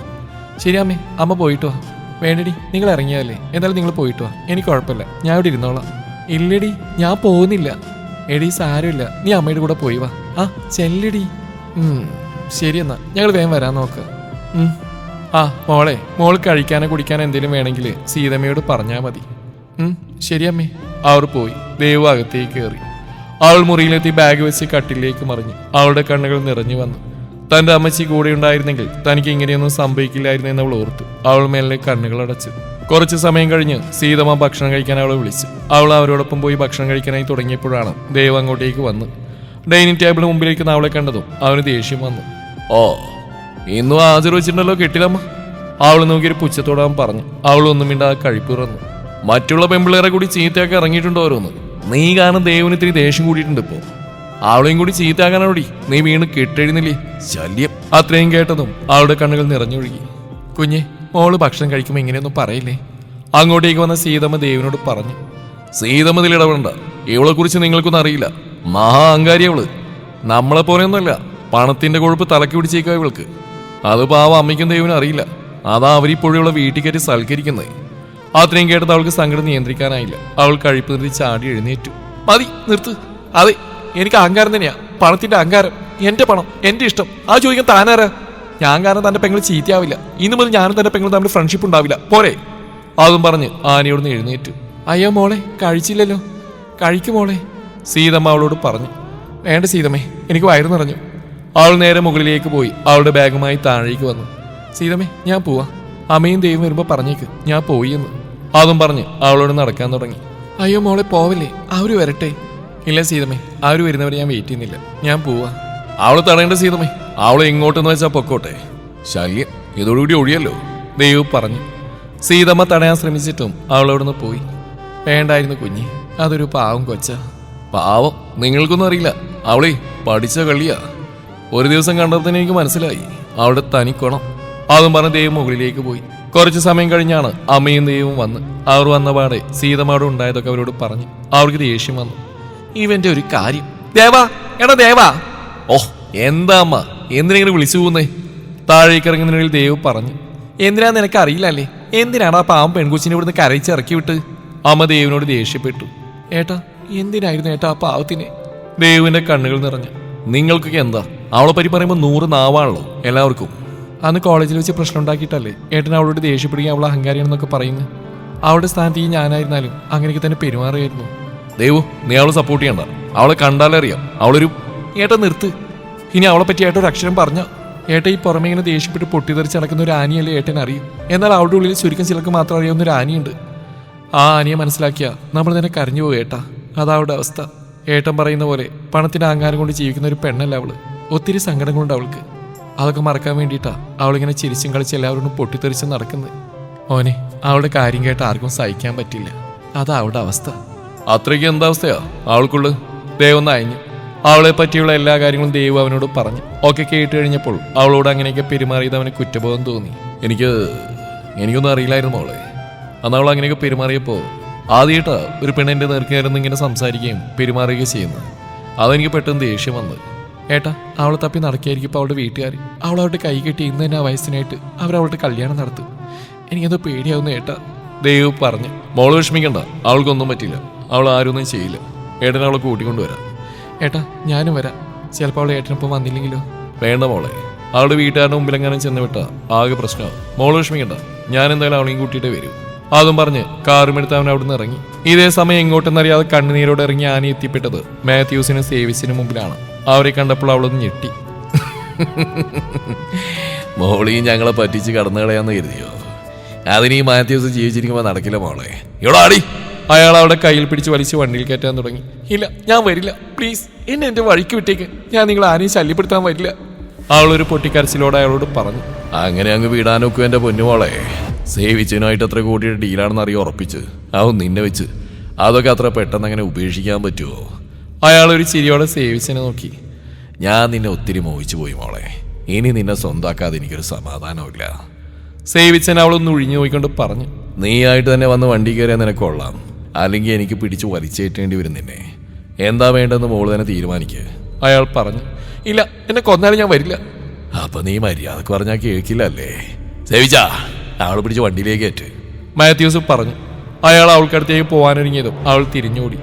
ശരി അമ്മേ അമ്മ പോയിട്ട് വാ. വേണ്ടടി നിങ്ങൾ ഇറങ്ങിയതല്ലേ? എന്തായാലും നിങ്ങൾ പോയിട്ട് വാ. എനിക്ക് കുഴപ്പമില്ല. ഞാൻ ഇവിടെ ഇരുന്നോളാം. ഇല്ലടി ഞാൻ പോകുന്നില്ല. എടി സാരമില്ല. നീ അമ്മയുടെ കൂടെ പോയി വാ. ആ ചെല്ലടി. ശരി എന്നാ. ഞങ്ങൾ വേഗം വരാൻ നോക്ക്. ആ മോളെ മോൾ കഴിക്കാനോ കുടിക്കാനോ എന്തെങ്കിലും വേണമെങ്കിൽ സീതമ്മയോട് പറഞ്ഞാൽ മതി. ശരി അമ്മേ. അവർ പോയി. ദേവു അകത്തേക്ക് കയറി. അവൾ മുറിയിലെത്തി ബാഗ് വെച്ച് കട്ടിലേക്ക് മറിഞ്ഞു. അവളുടെ കണ്ണുകൾ നിറഞ്ഞു വന്നു. തന്റെ അമ്മച്ചി കൂടെ ഉണ്ടായിരുന്നെങ്കിൽ തനിക്ക് ഇങ്ങനെയൊന്നും സംഭവിക്കില്ലായിരുന്നു എന്ന് അവൾ ഓർത്തു. അവൾ മേലെ കണ്ണുകൾ അടച്ചു. കുറച്ച് സമയം കഴിഞ്ഞ് സീതമ്മ ഭക്ഷണം കഴിക്കാൻ അവളെ വിളിച്ചു. അവൾ അവരോടൊപ്പം പോയി ഭക്ഷണം കഴിക്കാനായി തുടങ്ങിയപ്പോഴാണ് ദേവ് അങ്ങോട്ടേക്ക് വന്ന്. ഡൈനിങ് ടേബിൾ മുമ്പിലേക്ക് അവളെ കണ്ടതും അവന് ദേഷ്യം വന്നു. ഓ ഇന്നും ഹാജർ വെച്ചിട്ടുണ്ടല്ലോ കെട്ടിലമ്മ. അവൾ നോക്കിയൊരു പുച്ഛത്തോടെ അവൻ പറഞ്ഞു. അവൾ ഒന്നും മിണ്ടാതെ കഴിപ്പുറന്നു മറ്റുള്ള പെമ്പിളേറെ കൂടി ചീത്തയൊക്കെ ഇറങ്ങിയിട്ടുണ്ടോ ഓരോന്ന് നീ കാരണം ദേവന് ഇത്തിരി ദേഷ്യം കൂടിയിട്ടുണ്ട് ഇപ്പോ. അവളെയും കൂടി ചീത്താകാനോടി നീ വീണ് കെട്ടെഴുന്നില്ലേ? ശല്യം. അത്രയും കേട്ടതും ആളുടെ കണ്ണുകൾ നിറഞ്ഞൊഴുകി. കുഞ്ഞെ മോൾ ഭക്ഷണം കഴിക്കുമ്പോൾ ഇങ്ങനെയൊന്നും പറയില്ലേ? അങ്ങോട്ടേക്ക് വന്ന സീതമ്മ ദേവിനോട് പറഞ്ഞു സീതമ്മ ഇതിൽ ഇടപെടണ്ട. ഇവളെ കുറിച്ച് നിങ്ങൾക്കൊന്നും അറിയില്ല. മഹാ അഹങ്കാരി അവൾ. നമ്മളെ പോലെയൊന്നുമല്ല. പണത്തിന്റെ കൊഴുപ്പ് തലക്കി പിടിച്ചേക്കാ ഇവൾക്ക്. അത് പാവ അമ്മയ്ക്കും ദൈവനും അറിയില്ല. അതാ അവരിപ്പോഴും ഇവളെ വീട്ടിൽ കയറ്റി സൽക്കരിക്കുന്നത് അത്രയും കേട്ടത് അവൾക്ക് സങ്കടം നിയന്ത്രിക്കാനായില്ല. അവൾ കഴിപ്പ് നിർത്തി ചാടി എഴുന്നേറ്റു. മതി നിർത്ത്. അതെ എനിക്ക് അഹങ്കാരം തന്നെയാ. പണത്തിന്റെ അഹങ്കാരം. എന്റെ പണം എന്റെ ഇഷ്ടം. ആ ചോദിക്കാൻ താനാരാ? ഞാൻ കാരണം തന്റെ പെങ്ങൾ ചീത്തയാവില്ല. ഇന്നു മുതൽ ഞാനും തന്റെ പെങ്ങളും തമ്മിൽ ഫ്രണ്ട്ഷിപ്പ് ഉണ്ടാവില്ല. പോരെ. അതും പറഞ്ഞ് ആനയോടുന്ന് എഴുന്നേറ്റു. അയ്യോ മോളെ കഴിച്ചില്ലല്ലോ. കഴിക്കു മോളെ. സീതമ്മ അവളോട് പറഞ്ഞു. വേണ്ട സീതമ്മേ എനിക്ക് വയറു നിറഞ്ഞു. അവൾ നേരെ മുകളിലേക്ക് പോയി. അവളുടെ ബാഗുമായി താഴേക്ക് വന്നു. സീതമ്മേ ഞാൻ പോവാ. അമ്മയും ദൈവം വരുമ്പോൾ പറഞ്ഞേക്ക്. ഞാൻ പോയി എന്ന്. അതും പറഞ്ഞ് അവളോട് നടക്കാൻ തുടങ്ങി. അയ്യോ മോളെ പോവല്ലേ? അവർ വരട്ടെ. ഇല്ല സീതമ്മേ അവർ വരുന്നവരെ ഞാൻ വെയിറ്റ് ചെയ്യുന്നില്ല. ഞാൻ പോവാ. അവൾ തടയേണ്ട സീതമേ അവൾ ഇങ്ങോട്ടെന്ന് വെച്ചാ പൊക്കോട്ടെ. ശല്യം. ഇതോടുകൂടി ഒഴിയല്ലോ. ദൈവം പറഞ്ഞു. സീതമ്മ തടയാൻ ശ്രമിച്ചിട്ടും അവളവിടുന്ന് പോയി. വേണ്ടായിരുന്നു കുഞ്ഞി. അതൊരു പാവം കൊച്ച. പാവം. നിങ്ങൾക്കൊന്നും അറിയില്ല. അവളെ പഠിച്ച കളിയാ ഒരു ദിവസം കണ്ടതിന് എനിക്ക് മനസ്സിലായി. അവളുടെ തനിക്കണം. അതും പറഞ്ഞ് ദൈവം മുകളിലേക്ക് പോയി. കുറച്ചു സമയം കഴിഞ്ഞാണ് അമ്മയും ദൈവവും വന്ന്. അവർ വന്ന പാടെ സീതമ്മയോട് ഉണ്ടായതൊക്കെ അവരോട് പറഞ്ഞു. അവർക്ക് ദേഷ്യം വന്നു. ഇവന്റെ ഒരു കാര്യം. ദേവാ എടാ ദേവാ. ഓ എന്താ അമ്മ? എന്തിനെങ്ങനെ വിളിച്ചു പോകുന്നേ താഴേക്ക് ഇറങ്ങുന്നതിനിടയിൽ ദേവ് പറഞ്ഞു. എന്തിനാ നിനക്ക് അറിയില്ലല്ലേ? എന്തിനാണ് ആ പാവം പെൺകുച്ചിനെ ഇവിടുന്ന് കരയിച്ച് ഇറക്കി വിട്ട് അമ്മ ദേവിനോട് ദേഷ്യപ്പെട്ടു. ഏട്ടാ എന്തിനായിരുന്നു ഏട്ടാ ആ പാവത്തിനെ? ദേവിന്റെ കണ്ണുകൾ നിറഞ്ഞു. നിങ്ങൾക്കൊക്കെ എന്താ? അവളെ പറ്റി പറയുമ്പോൾ നൂറ് നാവാണല്ലോ എല്ലാവർക്കും. അന്ന് കോളേജിൽ വെച്ച് പ്രശ്നം ഉണ്ടാക്കിയിട്ടല്ലേ? ഏട്ടൻ അവളോട് ദേഷ്യപ്പെടുകയും അവൾ അഹങ്കാരിയാണെന്നൊക്കെ പറയുന്നു. അവളുടെ സ്ഥാനത്ത് ഈ ഞാനായിരുന്നാലും അങ്ങനെയൊക്കെ തന്നെ പെരുമാറിയായിരുന്നു ദേവു നീ അവളെ സപ്പോർട്ട് ചെയ്യണ്ട. അവളെ കണ്ടാലറിയാം അവളൊരു ഏട്ടൻ നിർത്ത്. ഇനി അവളെ പറ്റി ഏട്ട ഒരു അക്ഷരം പറഞ്ഞ. ഏട്ട ഈ പുറമെ ഇങ്ങനെ ദേഷ്യപ്പെട്ട് പൊട്ടിത്തെറിച്ച് നടക്കുന്ന ഒരു ആനിയല്ലേ ഏട്ടൻ അറിയും. എന്നാൽ അവളുടെ ഉള്ളിൽ ചുരുക്കം ചിലക്ക് മാത്രം അറിയാവുന്ന ഒരു ആനിയുണ്ട്. ആ ആനിയെ മനസ്സിലാക്കിയ നമ്മൾ തന്നെ കരഞ്ഞു പോകും ഏട്ടാ. അതവളുടെ അവസ്ഥ. ഏട്ടൻ പറയുന്ന പോലെ പണത്തിന്റെ അഹങ്കാരം കൊണ്ട് ജീവിക്കുന്ന ഒരു പെണ്ണല്ല അവൾ. ഒത്തിരി സങ്കടങ്ങളുണ്ട് അവൾക്ക്. അതൊക്കെ മറക്കാൻ വേണ്ടിയിട്ടാ അവളിങ്ങനെ ചിരിച്ചും കളിച്ച് എല്ലാവരോടും പൊട്ടിത്തെറിച്ച് നടക്കുന്നത് ഓനെ അവളുടെ കാര്യം കേട്ട് ആർക്കും സഹിക്കാൻ പറ്റില്ല. അതാ അവളുടെ അവസ്ഥ. അത്രയ്ക്ക് എന്താ അവസ്ഥയാ? അവൾക്കുള്ളു ദൈവം അയഞ്ഞു. അവളെ പറ്റിയുള്ള എല്ലാ കാര്യങ്ങളും ദൈവം അവനോട് പറഞ്ഞു. ഒക്കെ കേട്ട് കഴിഞ്ഞപ്പോൾ അവളോട് അങ്ങനെയൊക്കെ പെരുമാറിയത് അവന് കുറ്റബോധം തോന്നി. എനിക്ക് എനിക്കൊന്നും അറിയില്ലായിരുന്നു അവളെ അന്ന് അവൾ അങ്ങനെയൊക്കെ പെരുമാറിയപ്പോൾ ആദ്യമായിട്ടാ ഒരു പെണ്ണിന്റെ നേർക്കുകാരെന്ന് ഇങ്ങനെ സംസാരിക്കുകയും പെരുമാറുകയും ചെയ്യുന്നത്. അതെനിക്ക് പെട്ടെന്ന് ദേഷ്യം വന്നത് ഏട്ടാ അവളെ തപ്പി നടക്കുകയായിരിക്കും ഇപ്പോൾ അവളുടെ വീട്ടുകാർ അവൾ അവളുടെ കൈ കെട്ടി ഇന്ന് തന്നെ ആ വയസ്സിനായിട്ട് അവരവളുടെ കല്യാണം നടത്തും. എനിക്കെന്തോ പേടിയാവുന്നു ഏട്ടാ. ദേവ് പറഞ്ഞു. മോൾ വിഷമിക്കണ്ട അവൾക്കൊന്നും പറ്റില്ല. അവൾ ആരൊന്നും ചെയ്യില്ല. ഏട്ടൻ അവളെ കൂട്ടിക്കൊണ്ടുവരാം ഏട്ടാ ഞാനും വരാം. ചിലപ്പോൾ അവൾ ഏട്ടനൊപ്പം വന്നില്ലെങ്കിലോ? വേണ്ട മോളെ. അവളുടെ വീട്ടുകാരുടെ മുമ്പിലെങ്ങാനും ചെന്ന് വിട്ടാ ആകെ പ്രശ്നമാവും. മോൾ വിഷമിക്കണ്ട ഞാൻ എന്തായാലും അവളെയും കൂട്ടിയിട്ടേ വരൂ. അതും പറഞ്ഞ് കാറുമെടുത്ത് അവൻ അവിടുന്ന് ഇറങ്ങി. ഇതേ സമയം എങ്ങോട്ടെന്നറിയാതെ കണ്ണുനീരോടെ ഇറങ്ങി ആനി എത്തിപ്പെട്ടത് മാത്യൂസിനും സേവിസിനും മുമ്പിലാണ്. അവരെ കണ്ടപ്പോൾ അവളൊന്ന് ഞെട്ടി. മോളിയും ഞങ്ങളെ പറ്റിച്ച് കടന്നു കളയാന്ന് കരുതിയോ? അതിന് ഈ മാത്യൂസ് ജീവിച്ചിരിക്കുമ്പോൾ നടക്കില്ല മോളെ. ഇവിടെ ആടി. അയാൾ അവളുടെ കയ്യിൽ പിടിച്ച് വലിച്ച് വണ്ടിയിൽ കയറ്റാൻ തുടങ്ങി. ഇല്ല ഞാൻ വരില്ല. പ്ലീസ് എന്നെ എന്റെ വഴിക്ക് വിട്ടേക്ക്. ഞാൻ നിങ്ങൾ ആരെയും ശല്യപ്പെടുത്താൻ വരില്ല. അവളൊരു പൊട്ടിക്കരച്ചിലോടെ അയാളോട് പറഞ്ഞു. അങ്ങനെ അങ്ങ് വിടാനൊക്കെ എന്റെ പൊന്നുമോളെ സേവിച്ചതിനായിട്ട് അത്ര കൂട്ടിയിട്ട് ഡീലാണെന്ന് അറിയാൻ ഉറപ്പിച്ച്? അവൻ നിന്നെ വെച്ച്. അതൊക്കെ അത്ര പെട്ടെന്ന് അങ്ങനെ ഉപേക്ഷിക്കാൻ പറ്റുമോ അയാൾ ഒരു ചിരിയോടെ സേവിച്ചനെ നോക്കി. ഞാൻ നിന്നെ ഒത്തിരി മോഹിച്ചു പോയി മോളെ. ഇനി നിന്നെ സ്വന്താക്കാതെ എനിക്കൊരു സമാധാനമില്ല സേവിച്ചൻ അവളൊന്ന് ഒഴിഞ്ഞു പോയിക്കൊണ്ട് പറഞ്ഞു. നീയായിട്ട് തന്നെ വന്ന് വണ്ടി കയറിയാൽ നിനക്ക് കൊള്ളാം. അല്ലെങ്കിൽ എനിക്ക് പിടിച്ചു വലിച്ചേറ്റേണ്ടി വരും നിന്നെ. എന്താ വേണ്ടെന്ന് മോൾ തന്നെ തീരുമാനിക്കുക അയാൾ പറഞ്ഞു. ഇല്ല എന്നെ കൊന്നാലും ഞാൻ വരില്ല. അപ്പൊ നീ മര്യാദയ്ക്ക് പറഞ്ഞാൽ കേൾക്കില്ല അല്ലേ സേവിച്ചാ അവൾ പിടിച്ച് വണ്ടിയിലേക്ക് ഏറ്റ് മാത്യൂസ് പറഞ്ഞു. അയാൾ അവൾക്കടുത്തേക്ക് പോകാനൊരുങ്ങിയതും അവൾ തിരിഞ്ഞോടി.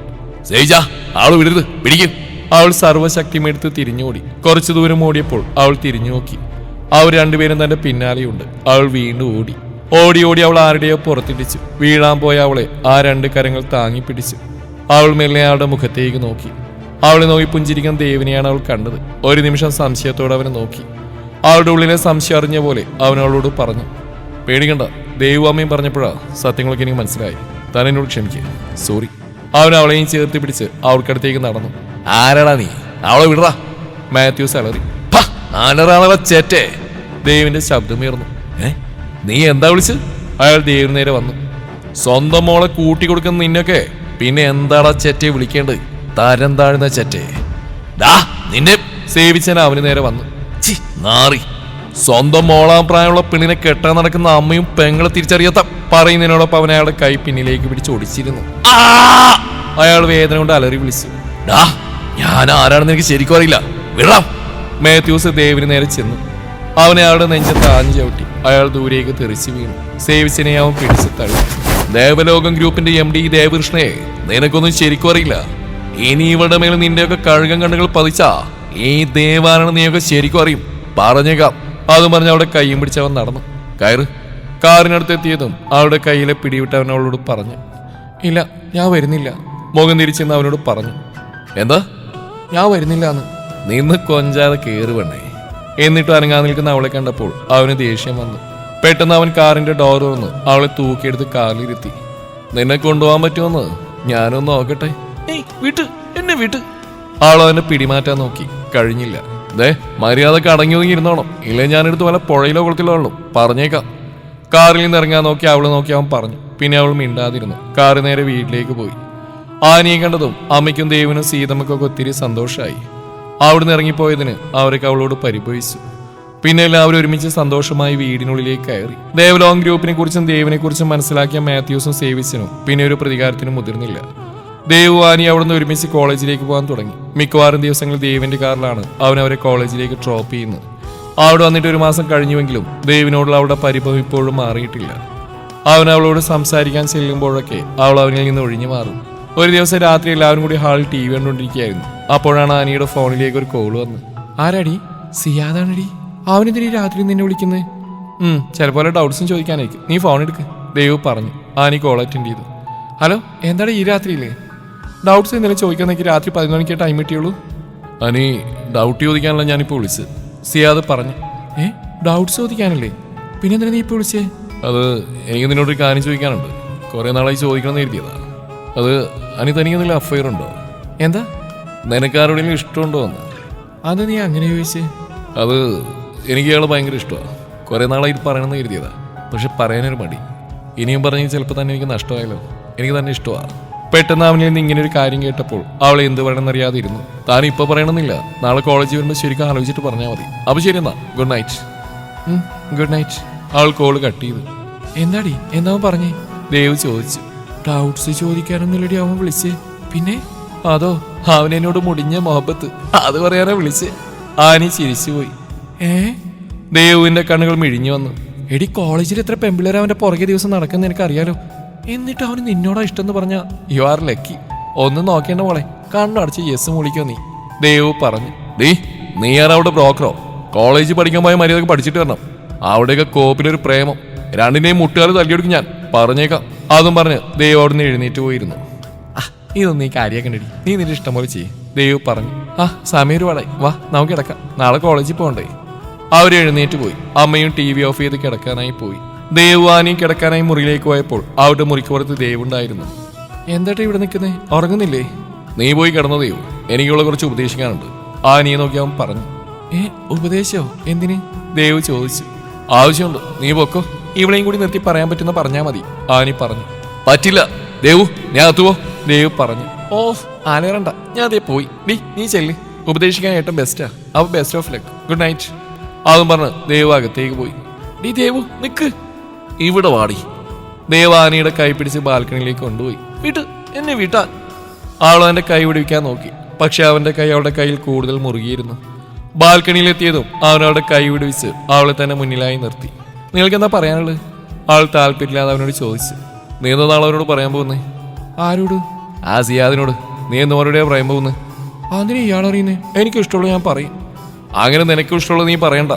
സേവിച്ചാ അവൾ വിടരുത് പിടിക്കും. അവൾ സർവശക്തിമെടുത്ത് തിരിഞ്ഞോടി. കുറച്ചു ദൂരം ഓടിയപ്പോൾ അവൾ തിരിഞ്ഞു നോക്കി. അവർ രണ്ടുപേരും തന്റെ പിന്നാലെയുണ്ട്. അവൾ വീണ്ടും ഓടി. ഓടി ഓടി അവൾ ആരുടെയോ പുറത്തിടിച്ചു. വീഴാൻ പോയ അവളെ ആ രണ്ട് കരങ്ങൾ താങ്ങി പിടിച്ചു അവൾ മെല്ലെ അവളുടെ മുഖത്തേക്ക് നോക്കി. അവളെ നോക്കി പുഞ്ചിരിക്കുന്ന ദേവിനെയാണ് അവൾ കണ്ടത്. ഒരു നിമിഷം സംശയത്തോടെ അവനെ നോക്കി. അവളുടെ ഉള്ളിലെ സംശയം അറിഞ്ഞ പോലെ അവനവളോട് പറഞ്ഞു പേടിക്കണ്ട. ദേവുവാമ്മയും പറഞ്ഞപ്പോഴാ സത്യങ്ങളൊക്കെ എനിക്ക് മനസ്സിലായി. താൻ എന്നോട് ക്ഷമിക്കുക സോറി. അവൻ അവളെയും ചേർത്ത് പിടിച്ച് അവൾക്കടുത്തേക്ക് നടന്നു. ആരാടാ നീ? അവളെ വിടറാ. മാത്യൂസ് അലറി ആനറാണവ ചേറ്റേ. ദേവിന്റെ ശബ്ദമുയർന്നു ഏ? നീ എന്താ വിളിച്ച്? അയാൾ ദേവിന് നേരെ വന്നു. സ്വന്തം മോളെ കൂട്ടി കൊടുക്കുന്ന നിന്നൊക്കെ പിന്നെ എന്താടാ ചെറ്റെ വിളിക്കേണ്ടത്? തരം താഴ്ന്ന ചെറ്റെ. ഡാ നിന്നെ സേവിച്ചൻ അവന് നേരെ വന്നു. ചി നാറി. സ്വന്തം മോളാം പ്രായമുള്ള പെണ്ണിനെ കെട്ടാൻ നടക്കുന്ന അമ്മയും പെങ്ങളെ തിരിച്ചറിയാത്ത പറയുന്നതിനോടൊപ്പം അവൻ അയാളുടെ കൈ പിന്നിലേക്ക് പിടിച്ച് ഒടിച്ചിരുന്നു! അയാൾ വേദന കൊണ്ട് അലറി വിളിച്ചു. ഡാ ഞാൻ ആരാണെന്ന് എനിക്ക് ശരിക്കും അറിയില്ല. വിടാം മാത്യൂസ് ദേവിന് നേരെ ചെന്നു. അവനെ അയാളുടെ നെഞ്ചത്ത് ആഞ്ഞു ചവിട്ടി. അയാൾ ദൂരേക്ക് തെറിച്ചു വീണു. സേവിച്ചിനെ അവൻ പിടിച്ചു തള്ളി. ദേവലോകം ഗ്രൂപ്പിന്റെ എം ഡി ദേവകൃഷ്ണയെ നിനക്കൊന്നും ശരിക്കും അറിയില്ല. ഇനി ഇവളുടെ മേൽ നിന്റെയൊക്കെ കഴുകൻ കണ്ണുകൾ പതിച്ചാ ഈ ദേവാനാണ് നീയൊക്കെ ശരിക്കും അറിയും. പറഞ്ഞേക്കാം. അതും പറഞ്ഞ് അവിടെ കൈയും പിടിച്ചവൻ നടന്നു. കയറ്. കാറിനടുത്ത് എത്തിയതും അവളുടെ കയ്യിലെ പിടിവിട്ട് അവൻ അവളോട് പറഞ്ഞു. ഇല്ല ഞാൻ വരുന്നില്ല. മുഖം തിരിച്ചെന്ന് അവനോട് പറഞ്ഞു. എന്താ? ഞാൻ വരുന്നില്ല എന്ന് നിന്ന് കൊഞ്ചാതെ വേണേ എന്നിട്ട് അനങ്ങാൻ നിൽക്കുന്ന അവളെ കണ്ടപ്പോൾ അവന് ദേഷ്യം വന്നു. പെട്ടെന്ന് അവൻ കാറിന്റെ ഡോർ തുറന്ന് അവളെ തൂക്കിയെടുത്ത് കാറിലിരുത്തി. നിന്നെ കൊണ്ടുപോകാൻ പറ്റുമെന്ന്? ഞാനൊന്ന് നോക്കട്ടെ. വിട്ട്. എന്നെ വിട്ട്. അവൾ അവനെ പിടിമാറ്റാൻ നോക്കി. കഴിഞ്ഞില്ല. ദേ മര്യാദയ്ക്ക് അടങ്ങി ഒതുങ്ങി ഇരുന്നോണം ഇല്ലേ ഞാനെടുത്ത് വല്ല പുഴയിലോ കുളത്തിലോ ഉള്ളൂ പറഞ്ഞേക്കാം. കാറിൽ നിന്ന് ഇറങ്ങാൻ നോക്കി അവൾ നോക്കി അവൻ പറഞ്ഞു. പിന്നെ അവൾ മിണ്ടാതിരുന്നു. കാറ് നേരെ വീട്ടിലേക്ക് പോയി. ആനയെ കണ്ടതും അമ്മയ്ക്കും ദേവിനും സീതമ്മക്കൊക്കെ ഒത്തിരി സന്തോഷമായി അവിടുന്ന് ഇറങ്ങിപ്പോയതിന് അവരൊക്കെ അവളോട് പരിഭവിച്ചു. പിന്നെ എല്ലാവരും ഒരുമിച്ച് സന്തോഷമായി വീടിനുള്ളിലേക്ക് കയറി. ദേവലോങ് ഗ്രൂപ്പിനെ കുറിച്ചും ദേവിനെ കുറിച്ചും മനസ്സിലാക്കിയ മാത്യൂസും സേവിസിനും പിന്നെ ഒരു പ്രതികാരത്തിനും മുതിർന്നില്ല. ദേവു ആനി അവിടുന്ന് ഒരുമിച്ച് കോളേജിലേക്ക് പോകാൻ തുടങ്ങി. മിക്കവാറും ദിവസങ്ങളിൽ ദേവിന്റെ കാറിലാണ് അവൻ അവരെ കോളേജിലേക്ക് ഡ്രോപ്പ് ചെയ്യുന്നത്. അവിടെ വന്നിട്ട് ഒരു മാസം കഴിഞ്ഞുവെങ്കിലും ദേവിനോടുള്ള അവളുടെ പരിഭവം ഇപ്പോഴും മാറിയിട്ടില്ല. അവൻ അവളോട് സംസാരിക്കാൻ ചെല്ലുമ്പോഴൊക്കെ അവൾ അവനിൽ നിന്ന് ഒഴിഞ്ഞു മാറും. ഒരു ദിവസം രാത്രി എല്ലാവരും കൂടി ഹാളിൽ ടി വി കണ്ടുകൊണ്ടിരിക്കുകയായിരുന്നു. അപ്പോഴാണ് ആനിയുടെ ഫോണിലേക്ക് ഒരു കോൾ വന്ന് ആരാടി? സിയാദാണടി? അവനെതിരെ രാത്രി നിന്നെ വിളിക്കുന്നത് ചിലപ്പോൾ ഡൗട്ട്സും ചോദിക്കാനായിരിക്കും. നീ ഫോൺ എടുക്ക് ദേവ് പറഞ്ഞു. ആനി കോൾ അറ്റൻഡ് ചെയ്തു. ഹലോ എന്താടാ ഈ രാത്രിയില്ലേ ഡൗട്ട്സ് എന്തെങ്കിലും ചോദിക്കാന്നെങ്കിൽ രാത്രി പതിനൊന്ന് മണിക്ക് ടൈം കിട്ടിയുള്ളൂ. അനി ഡൗട്ട് ചോദിക്കാനല്ല ഞാനിപ്പോൾ വിളിച്ചത് സിയാദ് പറഞ്ഞു. ഏ? ഡൗട്ട്സ് ചോദിക്കാനല്ലേ? പിന്നെ എന്തിനാ നീ ഇപ്പോൾ വിളിച്ചേ അത് എനിക്ക് നിന്നോടൊരു കാര്യം ചോദിക്കാനുണ്ട്. കുറേ നാളായി ചോദിക്കണം എന്ന് അത് അനി തനിക്ക് എന്തെങ്കിലും അഫയർ ഉണ്ടോ? എന്താ? നിനക്കാരോടെങ്കിലും ഇഷ്ടമുണ്ടോ എന്ന്? അത് നീ അങ്ങനെ ചോദിച്ചേ? അത് എനിക്ക് അയാൾ ഭയങ്കര ഇഷ്ടമാണ് കുറേ നാളായി പറയണമെന്ന് കരുതിയതാണ് പക്ഷെ പറയാനൊരു മടി. ഇനിയും പറഞ്ഞാൽ ചിലപ്പോൾ തന്നെ എനിക്ക് നഷ്ടമായല്ലോ. എനിക്ക് തന്നെ ഇഷ്ടമാണ് പെട്ടെന്ന് അവനിൽ നിന്ന് ഇങ്ങനെ ഒരു കാര്യം കേട്ടപ്പോൾ അവൾ എന്ത് പറയണമെന്നറിയാതെ ഇരുന്നു താൻ ഇപ്പോൾ പറയണമെന്നില്ല. നാളെ കോളേജിൽ വരുമ്പോൾ ശരിക്കും ആലോചിച്ചിട്ട് പറഞ്ഞാൽ മതി. അപ്പോൾ ശരി എന്നാ. Good night. Good night. അവൾ കോൾ കട്ട് ചെയ്തു. എന്താടി? എന്നാവും പറഞ്ഞേ? ദേവ് ചോദിച്ചു. ഡൗട്ട്സ് ചോദിക്കാനൊന്നുമില്ലടി അവൻ വിളിച്ചേ. പിന്നെ? അതോ അവൻ എന്നോട് മുടിഞ്ഞ മൊഹബത്ത്. അത് പറയാനാ വിളിച്ചേ. ആനി ചിരിച്ചുപോയി ഏ? ദേവുവിന്റെ കണ്ണുകൾ മിഴിഞ്ഞു വന്നു. എടി കോളേജിൽ എത്ര പെമ്പിള്ളേർ അവന്റെ പുറകെ ദിവസം നടക്കുന്ന എനിക്കറിയാലോ. എന്നിട്ട് അവന് നിന്നോടാ ഇഷ്ടം എന്ന് പറഞ്ഞ യു ആർ ലക്കി ഒന്ന് നോക്കേണ്ട മോളെ. കണ്ണടച്ച് യെസ് മുളിക്കോ നീ. ദേവു പറഞ്ഞു ദേ നീ അവിടെ ബ്രോക്കറോ കോളേജ് പഠിക്കാൻ പോയ മര്യാദയ്ക്ക് പഠിച്ചിട്ട് വരണം. അവിടെയൊക്കെ കോപ്പിലൊരു പ്രേമം. രണ്ടിനെയും മുട്ടുകാർ തല്ലിയെടുക്കും ഞാൻ. പറഞ്ഞേക്കാം. അതും പറഞ്ഞ് ദേവ് നിന്ന് എഴുന്നേറ്റ് പോയിരുന്നു. ഇതൊന്നും നീ കാര്യാക്കണ്ടടി നീ നിന്റെ ഇഷ്ടം പോലെ ചെയ്യും. ദേവ് പറഞ്ഞു ആ സമയം ഒരുപാടായി. വാ നമുക്ക് കിടക്കാം. നാളെ കോളേജിൽ പോകണ്ടേ? അവർ എഴുന്നേറ്റ് പോയി. അമ്മയും ടി വി ഓഫ് ചെയ്ത് കിടക്കാനായി പോയി. ദേവാനിയും കിടക്കാനായി മുറിയിലേക്ക് പോയപ്പോൾ അവിടെ മുറിക്ക് പുറത്ത് ദേവുണ്ടായിരുന്നു എന്താട്ടെ ഇവിടെ നിൽക്കുന്നേ? ഉറങ്ങുന്നില്ലേ? നീ പോയി കിടന്ന ദൈവം. എനിക്കുള്ള കുറച്ച് ഉപദേശിക്കാനുണ്ട് ആനിയെ നോക്കി അവൻ പറഞ്ഞു. ഏ ഉപദേശോ? എന്തിന്? ദേവ് ചോദിച്ചു. ആവശ്യമുണ്ട്. നീ പൊക്കോ. ഇവിടെയും കൂടി നിർത്തി പറയാൻ പറ്റുന്ന പറഞ്ഞാൽ മതി. ആനി പറഞ്ഞു. പറ്റില്ല. ദേവു ഞാൻ അത്തുവോ ദേവ് പറഞ്ഞു. ഓ ആനേറണ്ട. ഞാൻ അതേ പോയി. നീ നീ ചെല്ല്. ഉപദേശിക്കാൻ ഏറ്റവും ബെസ്റ്റാ അപ്പൊ best of luck good night അതും പറഞ്ഞു ദേവ് അകത്തേക്ക് പോയി. നീ ദേവു നിക്ക്. ഇവിടെ വാടി. ദേവാനിയുടെ കൈ പിടിച്ച് ബാൽക്കണിയിലേക്ക് കൊണ്ടുപോയി. വിട്ട് എന്നെ വിട്ടാൻ. ആൾ അവന്റെ കൈ വിടുവിക്കാൻ നോക്കി. പക്ഷെ അവന്റെ കൈ അവളുടെ കയ്യിൽ കൂടുതൽ മുറുകിയിരുന്നു. ബാൽക്കണിയിലെത്തിയതും അവൻ അവളുടെ കൈ പിടിവിച്ച് അവളെ തന്നെ മുന്നിലായി നിർത്തി. നിങ്ങൾക്ക് എന്താ പറയാനുള്ളത്? ആൾ താല്പര്യമില്ലാതെ അവനോട് ചോദിച്ചു. നീ എന്താ നാളെ അവനോട് പറയാൻ പോകുന്നേ? ആരോട്? ആ സിയാദിനോട്. നീ എന്ന് മറുപടിയാ പറയാൻ പോകുന്നത് അതിന് ഇയാൾ അറിയുന്നേ? എനിക്ക് ഇഷ്ടമുള്ള ഞാൻ പറയും. അങ്ങനെ നിനക്കും ഇഷ്ടമുള്ളത് നീ പറയണ്ട.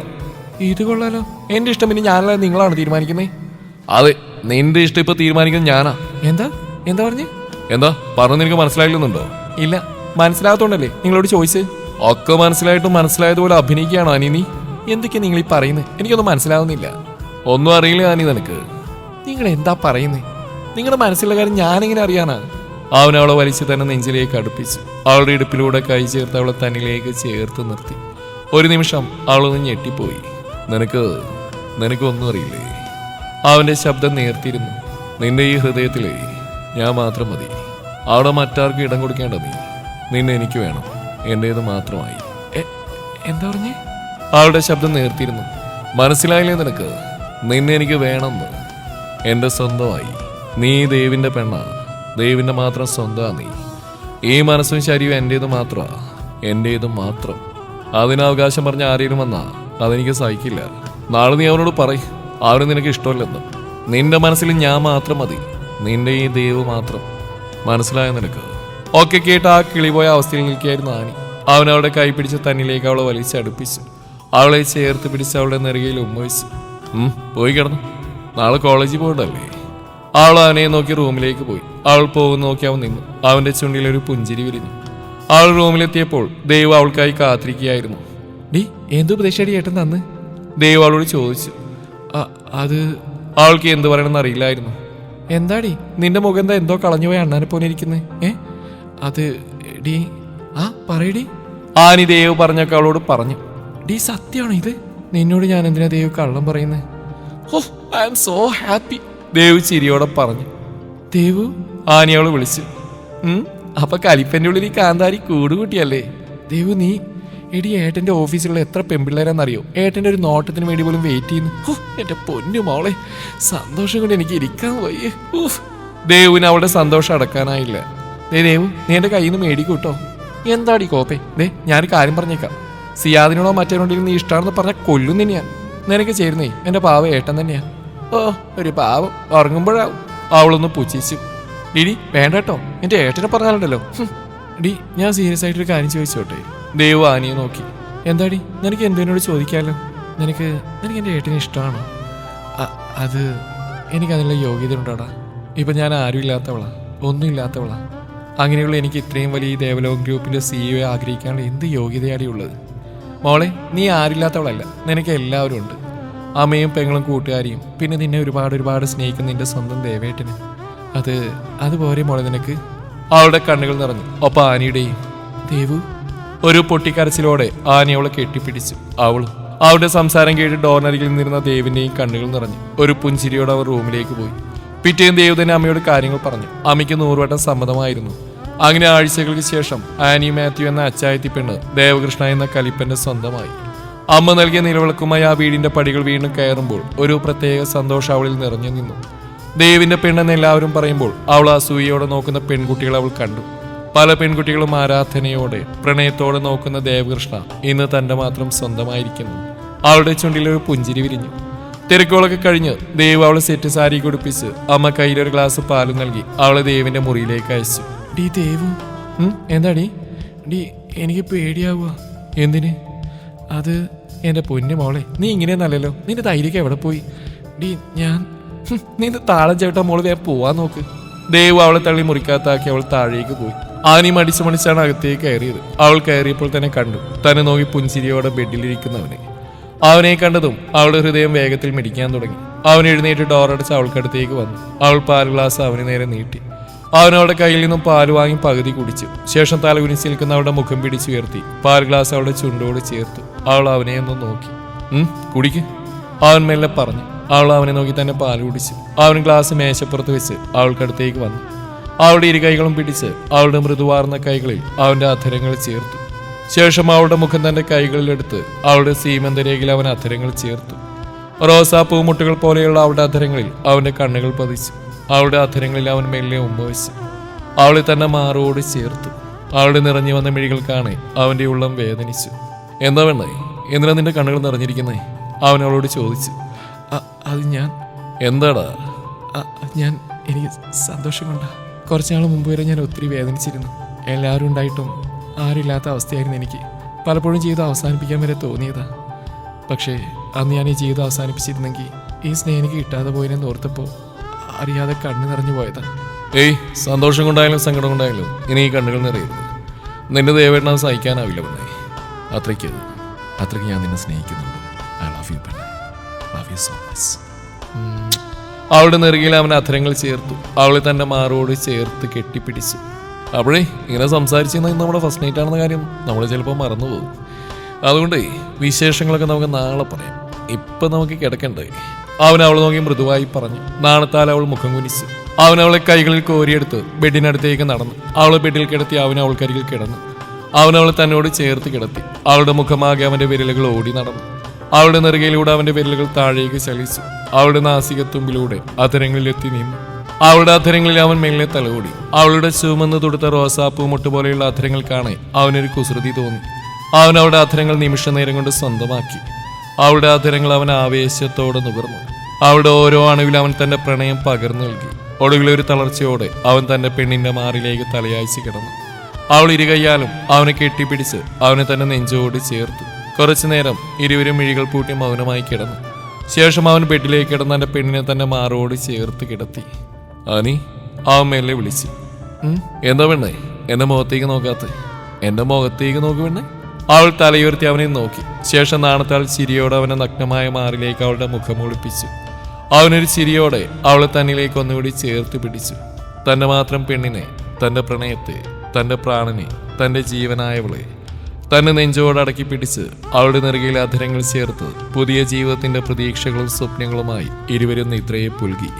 ഇത് കൊള്ളാലോ. എന്റെ ഇഷ്ടം പിന്നെ ഞാനല്ല നിങ്ങളാണ് തീരുമാനിക്കുന്നത് അതെ നിന്റെ ഇഷ്ടം ഇപ്പൊ തീരുമാനിക്കുന്നത് ഞാനാ. എന്താ? എന്താ പറഞ്ഞു? എന്താ? പറഞ്ഞു എനിക്ക് മനസ്സിലായില്ലെന്നുണ്ടോ? ഇല്ല. മനസ്സിലാകത്തോണ്ടല്ലേ നിങ്ങളോട് ചോയ്സ് ഒക്കെ മനസ്സിലായിട്ടും മനസ്സിലായതുപോലെ അഭിനയിക്കുകയാണോ അനി നീ? എന്തൊക്കെയാ നിങ്ങൾ ഈ പറയുന്നത് എനിക്കൊന്നും മനസ്സിലാവുന്നില്ല. ഒന്നും അറിയില്ല അനി നിനക്ക്. നിങ്ങൾ എന്താ പറയുന്നത് നിങ്ങളുടെ മനസ്സിലുള്ള കാര്യം ഞാനെങ്ങനെ അറിയാനാ. അവൻ അവളെ വലിച്ചു തന്നെ നെഞ്ചിലേക്ക് അടുപ്പിച്ചു. അവളുടെ ഇടുപ്പിലൂടെ കൈ ചേർത്ത് അവളെ തന്നിലേക്ക് ചേർത്ത് നിർത്തി. ഒരു നിമിഷം അവളൊന്ന് ഞെട്ടിപ്പോയി. നിനക്ക് നിനക്കൊന്നും അറിയില്ലേ? അവന്റെ ശബ്ദം നേർത്തിരുന്നു നിന്റെ ഈ ഹൃദയത്തിലേ ഞാൻ മാത്രം മതി. അവിടെ മറ്റാർക്കും ഇടം കൊടുക്കേണ്ട നീ. നിന്നെ എനിക്ക് വേണം. എന്റേത് മാത്രമായി. എന്താ പറഞ്ഞേ? അവളുടെ ശബ്ദം നേർത്തിരുന്നു മനസ്സിലായില്ലേ നിനക്ക്? നിന്നെ എനിക്ക് വേണമെന്ന്. എന്റെ സ്വന്തമായി. നീ ദേവിന്റെ പെണ്ണാ. ദേവിന്റെ മാത്രം സ്വന്തമാ നീ. ഈ മനസ്സും ശരീരവും എന്റേത് മാത്രമാ എന്റേത് മാത്രം. അതിന് അവകാശം പറഞ്ഞ ആരെങ്കിലും വന്നാ? അതെനിക്ക് സഹിക്കില്ല. നാളെ നീ അവനോട് പറയ്. അവന് നിനക്ക് ഇഷ്ടമല്ലെന്ന്. നിന്റെ മനസ്സിൽ ഞാൻ മാത്രം മതി. നിന്റെ ഈ ദൈവം മാത്രം. മനസ്സിലായ നിനക്ക്? ഒക്കെ കേട്ട് ആ കിളിപോയ അവസ്ഥയിൽ നിൽക്കുകയായിരുന്നു ആനി. അവൻ അവളുടെ കൈ പിടിച്ച് തന്നിലേക്ക് അവളെ വലിച്ചടുപ്പിച്ചു അവളെ ചേർത്ത് പിടിച്ച് അവളുടെ നെറുകയിൽ ഉമ്മവിച്ചു പോയി കിടന്നു. നാളെ കോളേജിൽ പോകണ്ടല്ലേ? അവൾ അവനെ നോക്കി റൂമിലേക്ക് പോയി. അവൾ പോകുന്ന നോക്കി അവൻ നിന്നു. അവന്റെ ചുണ്ടിൽ ഒരു പുഞ്ചിരി വിരിഞ്ഞു. അവൾ റൂമിലെത്തിയപ്പോൾ ദൈവം അവൾക്കായി കാത്തിരിക്കുകയായിരുന്നു. ഡി എന്തു ഉപദേശടി ഏട്ടൻ തന്ന്? ദൈവം അവളോട് ചോദിച്ചു. "അ- അത് ആൾക്ക് എന്ത് പറയണമെന്ന് അറിയില്ലായിരുന്നു. എന്താടി? നിന്റെ മുഖം എന്താ എന്തോ കളഞ്ഞുപോയ അണ്ണാനെ പോലെ ഇരിക്കുന്നേ? ഏ? അത് ഡി ആ പറയടി. ആനി ദേവ് പറഞ്ഞൊക്കെ അവളോട് പറഞ്ഞു. ഡി സത്യമാണോ ഇത്? നിന്നോട് ഞാൻ എന്തിനാ ദേവ് കള്ളം പറയുന്നത് ഓ I am so happy Dev ചിരിയോടെ പറഞ്ഞു. ദേവു? ആനി വിളിച്ചു. അപ്പൊ കലിപ്പന്റെ ഉള്ളിൽ ഈ കാന്താരി കൂടുകൂട്ടിയല്ലേ ദേവു നീ എടി ഏട്ടന്റെ ഓഫീസിലുള്ള എത്ര പെമ്പിള്ളേരാന്നറിയോ ഏട്ടന്റെ ഒരു നോട്ടത്തിന് വേണ്ടി പോലും വെയിറ്റ് ചെയ്യുന്നു. എന്റെ പൊന്നു മോളെ. സന്തോഷം കൊണ്ട് എനിക്ക് ഇരിക്കാൻ വയ്യേ. ഊഫ്. അവളുടെ സന്തോഷം അടക്കാനായില്ല. ദേ ദേവു നീ എന്റെ കയ്യിൽ നിന്ന് മേടിക്കൂട്ടോ എന്താടി കോപ്പേ? ദേ ഞാനൊരു കാര്യം പറഞ്ഞേക്കാം. സിയാദിനോടോ മറ്റേനോടെങ്കിലും നീ ഇഷ്ടമാണെന്ന് പറഞ്ഞാൽ കൊല്ലും തന്നെയാ നിനക്ക് ചേരുന്നേ എന്റെ പാവ ഏട്ടൻ തന്നെയാ. ഓ ഒരു പാവം. ഉറങ്ങുമ്പോഴാവും. അവളൊന്ന് പുച്ഛിച്ചു. ഡിഡി വേണ്ട കേട്ടോ. എന്റെ ഏട്ടനെ പറഞ്ഞാലുണ്ടല്ലോ. ഡി ഞാൻ സീരിയസ് ആയിട്ടൊരു കാര്യം ചോദിച്ചോട്ടെ? ദേവു ആനിയെ നോക്കി. എന്താടി? നിനക്ക് എന്തിനോട് ചോദിക്കാമല്ലോ നിനക്ക് നിനക്ക് എന്റെ ഏട്ടനെ ഇഷ്ടമാണോ? അത് എനിക്കതിനുള്ള യോഗ്യത ഉണ്ടോടാ? ഇപ്പം ഞാൻ ആരും ഇല്ലാത്തവളാ. ഒന്നും ഇല്ലാത്തവളാ. അങ്ങനെയുള്ള എനിക്ക് ഇത്രയും വലിയ ഈ ദേവലോക ഗ്രൂപ്പിന്റെ സിഇഒ ആഗ്രഹിക്കാനുള്ള എന്ത് യോഗ്യതയാടി ഉള്ളത്? മോളെ നീ ആരില്ലാത്തവളല്ല. നിനക്ക് എല്ലാവരും ഉണ്ട്. അമ്മയും പെങ്ങളും കൂട്ടുകാരിയും. പിന്നെ നിന്നെ ഒരുപാട് ഒരുപാട് സ്നേഹിക്കുന്ന നിന്റെ സ്വന്തം ദേവേട്ടന്. അത് അതുപോലെ മോളെ നിനക്ക്? അവളുടെ കണ്ണുകൾ നിറഞ്ഞു. ഒപ്പം ആനിയുടെയും. ദേവു ഒരു പൊട്ടിക്കരച്ചിലോടെ ആനി അവളെ കെട്ടിപ്പിടിച്ചു. അവൾ അവളുടെ സംസാരം കേട്ട് ഡോർനരികിൽ നിന്നിരുന്ന ദേവിന്റെയും കണ്ണുകൾ നിറഞ്ഞു. ഒരു പുഞ്ചിരിയോടെ അവർ റൂമിലേക്ക് പോയി. പിറ്റേന്ന് ദേവ് തന്നെ അമ്മയോട് കാര്യങ്ങൾ പറഞ്ഞു. അമ്മയ്ക്ക് നൂറുവട്ടം സമ്മതമായിരുന്നു. അങ്ങനെ ആഴ്ചകൾക്ക് ശേഷം ആനി മാത്യു എന്ന അച്ചായത്തി പെണ്ണ് ദേവകൃഷ്ണ എന്ന കലിപ്പന്റെ സ്വന്തമായി. അമ്മ നൽകിയ നിലവിളക്കുമായി ആ വീടിന്റെ പടികൾ വീണ്ടും കയറുമ്പോൾ ഒരു പ്രത്യേക സന്തോഷം അവളിൽ നിറഞ്ഞു നിന്നു. ദേവിന്റെ പെണ്ണെന്ന് എല്ലാവരും പറയുമ്പോൾ അവൾ അസൂയയോടെ നോക്കുന്ന പെൺകുട്ടികളെ അവൾ കണ്ടു. പല പെൺകുട്ടികളും ആരാധനയോടെ പ്രണയത്തോടെ നോക്കുന്ന ദേവകൃഷ്ണ ഇന്ന് തന്റെ മാത്രം സ്വന്തമായിരിക്കുന്നു. അവളുടെ ചുണ്ടിൽ ഒരു പുഞ്ചിരി വിരിഞ്ഞു. തിരക്കുകളൊക്കെ കഴിഞ്ഞ് ദേവ് അവളെ സെറ്റ് സാരി കുടിപ്പിച്ച് അമ്മ കയ്യിലൊരു ഗ്ലാസ് പാൽ നൽകി അവളെ ദേവിന്റെ മുറിയിലേക്ക് അയച്ചു. ഡീ ദേവു. എന്താടി ഡീ? എനിക്ക് പേടിയാവുക എന്തിന്? അത് എന്റെ പൊന്നു മോളെ. നീ ഇങ്ങനെയൊന്നല്ലല്ലോ. നിന്റെ ധൈര്യം എവിടെ പോയി? ഡീ ഞാൻ നിന്റെ താളം ചേട്ടാ മോൾ വേഗം പോവാൻ നോക്ക്. ദേവ് അവളെ തള്ളി മുറിക്കാത്താക്കി അവൾ താഴേക്ക് പോയി. ആനി മടിച്ചു മടിച്ചാണ് അകത്തേക്ക് കയറിയത്. അവൾ കയറിയപ്പോൾ തന്നെ കണ്ടു. തന്നെ നോക്കി പുഞ്ചിരിയോടെ ബെഡിലിരിക്കുന്നവനെ. അവനെ കണ്ടതും അവളുടെ ഹൃദയം വേഗത്തിൽ മിടിക്കാൻ തുടങ്ങി. അവൻ എഴുന്നേറ്റ് ഡോറടച്ച് അവൾക്കടുത്തേക്ക് വന്നു. അവൾ പാൽ ഗ്ലാസ് അവന് നേരെ നീട്ടി. അവൻ അവളുടെ കയ്യിൽ നിന്നും പാൽ വാങ്ങി പകുതി കുടിച്ചു. ശേഷം തല കുനിച്ച് നിൽക്കുന്ന അവളുടെ മുഖം പിടിച്ചുയർത്തി പാൽ ഗ്ലാസ് അവളുടെ ചുണ്ടോട് ചേർത്തു. അവൾ അവനെ ഒന്ന് നോക്കി. കുടിക്ക്. അവൻ മെല്ലെ പറഞ്ഞു. അവൾ അവനെ നോക്കി തന്നെ പാൽ കുടിച്ചു. അവൻ ഗ്ലാസ് മേശപ്പുറത്ത് വെച്ച് അവൾക്കടുത്തേക്ക് വന്നു. അവളുടെ ഇരു കൈകളും പിടിച്ച് അവളുടെ മൃദുവാർന്ന കൈകളിൽ അവന്റെ അധരങ്ങൾ ചേർത്തു. ശേഷം അവളുടെ മുഖം തന്റെ കൈകളിലെടുത്ത് അവളുടെ സീമന്തരേഖയിൽ അവൻ അധരങ്ങൾ ചേർത്തു. റോസാ പൂമുട്ടുകൾ പോലെയുള്ള അവളുടെ അധരങ്ങളിൽ അവന്റെ കണ്ണുകൾ പതിച്ചു. അവളുടെ അധരങ്ങളിൽ അവൻ മെല്ലെ ഉമ്മ വെച്ചു അവളെ തന്നെ മാറോട് ചേർത്തു. അവളുടെ നിറഞ്ഞു വന്ന മിഴികൾ കാണെ അവന്റെ ഉള്ളം വേദനിച്ചു. എന്താ വേണ്ടേ എന്തിനാ നിന്റെ കണ്ണുകൾ നിറഞ്ഞിരിക്കുന്നേ? അവൻ അവളോട് ചോദിച്ചു. അത് ഞാൻ. എന്താടാ? ഞാൻ എനിക്ക് സന്തോഷം കൊണ്ടാ. കുറച്ചാൾ മുമ്പ് വരെ ഞാൻ ഒത്തിരി വേദനിച്ചിരുന്നു. എല്ലാവരും ഉണ്ടായിട്ടും ആരുമില്ലാത്ത അവസ്ഥയായിരുന്നു എനിക്ക്. പലപ്പോഴും ജീവിതം അവസാനിപ്പിക്കാൻ വരെ തോന്നിയതാ. പക്ഷേ അന്ന് ഞാൻ ഈ ജീവിതം അവസാനിപ്പിച്ചിരുന്നെങ്കിൽ ഈ സ്നേഹം എനിക്ക് കിട്ടാതെ പോയെന്ന് ഓർത്തപ്പോൾ അറിയാതെ കണ്ണു നിറഞ്ഞു പോയതാ. ഏയ് സന്തോഷം കൊണ്ടായാലും സങ്കടം കൊണ്ടായാലും ഇനി ഈ കണ്ണുകൾ നിറയരുത്. നിന്റെ ദയവേട്ടന സഹിക്കാനാവില്ല പിന്നെ. അത്രയ്ക്ക് അത്രയ്ക്ക് ഞാൻ നിന്നെ സ്നേഹിക്കുന്നുണ്ട്. ഐ ലവ് യു പെണ്ണേ ലവ് യു സോ മച്ച് അവളുടെ നെറുകയിൽ അവൻ അധരങ്ങൾ ചേർത്തു. അവളെ തന്റെ മാറോട് ചേർത്ത് കെട്ടിപ്പിടിച്ചു. അപ്പോഴേ ഇങ്ങനെ സംസാരിച്ചിരുന്ന ഇന്ന് നമ്മുടെ ഫസ്റ്റ് നൈറ്റ് ആണെന്ന കാര്യം നമ്മൾ ചിലപ്പോൾ മറന്നുപോകും. അതുകൊണ്ട് വിശേഷങ്ങളൊക്കെ നമുക്ക് നാളെ പറയാം. ഇപ്പൊ നമുക്ക് കിടക്കണ്ടേ? അവൻ അവൾ നോക്കി മൃദുവായി പറഞ്ഞു. നാണത്താൽ അവൾ മുഖം കുനിച്ചു. അവൻ അവളെ കൈകളിൽ കോരിയെടുത്ത് ബെഡിനടുത്തേക്ക് നടന്നു. അവളെ ബെഡിൽ കിടത്തി അവൻ അവൾക്കരികിൽ കിടന്നു. അവൻ അവളെ തന്നോട് ചേർത്ത് കിടത്തി. അവളുടെ മുഖമാകെ അവന്റെ വിരലുകൾ ഓടി നടന്നു. അവളുടെ നെറുകയിലൂടെ അവന്റെ വിരലുകൾ താഴേക്ക് ചലിച്ചു. അവളുടെ നാസികത്തുമ്പിലൂടെ അധരങ്ങളിലെത്തി നിന്നു. അവളുടെ അധരങ്ങളിൽ അവൻ മെല്ലെ തലകൂടി. അവളുടെ ചുമന്ന് തൊടുത്ത റോസാപ്പൂ മുട്ട് പോലെയുള്ള അധരങ്ങൾ കാണെ അവനൊരു കുസൃതി തോന്നി. അവൻ അവളുടെ അധരങ്ങൾ നിമിഷ നേരം കൊണ്ട് സ്വന്തമാക്കി. അവളുടെ അധരങ്ങൾ അവൻ ആവേശത്തോടെ നുകർന്നു. അവളുടെ ഓരോ അണുവിൽ അവൻ തന്റെ പ്രണയം പകർന്നു നൽകി. ഒടുവിലെ ഒരു തളർച്ചയോടെ അവൻ തന്റെ പെണ്ണിന്റെ മാറിലേക്ക് തലയാഴ്ച കിടന്നു. അവൾ ഇരുകയ്യാലും അവനെ കെട്ടിപ്പിടിച്ച് അവനെ തന്നെ നെഞ്ചോട് ചേർത്തു. കുറച്ചു നേരം ഇരുവരും മിഴികൾ പൂട്ടി മൗനമായി കിടന്നു. ശേഷം അവൻ ബെഡിലേക്ക് കിടന്ന എന്റെ പെണ്ണിനെ തന്നെ മാറോട് ചേർത്ത് കിടത്തി. അനി ആ മേലെ വിളിച്ചു? "ഉം, എന്താ പെണ്ണേ? എന്റെ മുഖത്തേക്ക് നോക്കാത്ത? എന്റെ മുഖത്തേക്ക് നോക്ക് പെണ്ണേ. അവൾ തലയുയർത്തി അവനെ നോക്കി. ശേഷം നാണത്താൽ ചിരിയോടെ അവനെ നഗ്നമായ മാറിലേക്ക് അവളുടെ മുഖം ഒളിപ്പിച്ചു. അവനൊരു ചിരിയോടെ അവളെ തന്നിലേക്ക് ഒന്നുകൂടി ചേർത്ത് പിടിച്ചു. തന്റെ മാത്രം പെണ്ണിനെ തന്റെ പ്രണയത്തെ തന്റെ പ്രാണനെ തന്റെ ജീവനായവളെ തന്നെ നെഞ്ചോട് അടക്കി പിടിച്ച് അവളുടെ നെറുകയിൽ അധരങ്ങൾ ചേർത്ത് പുതിയ ജീവിതത്തിന്റെ പ്രതീക്ഷകളും സ്വപ്നങ്ങളുമായി ഇരുവരും നിദ്രയെ പുൽകി.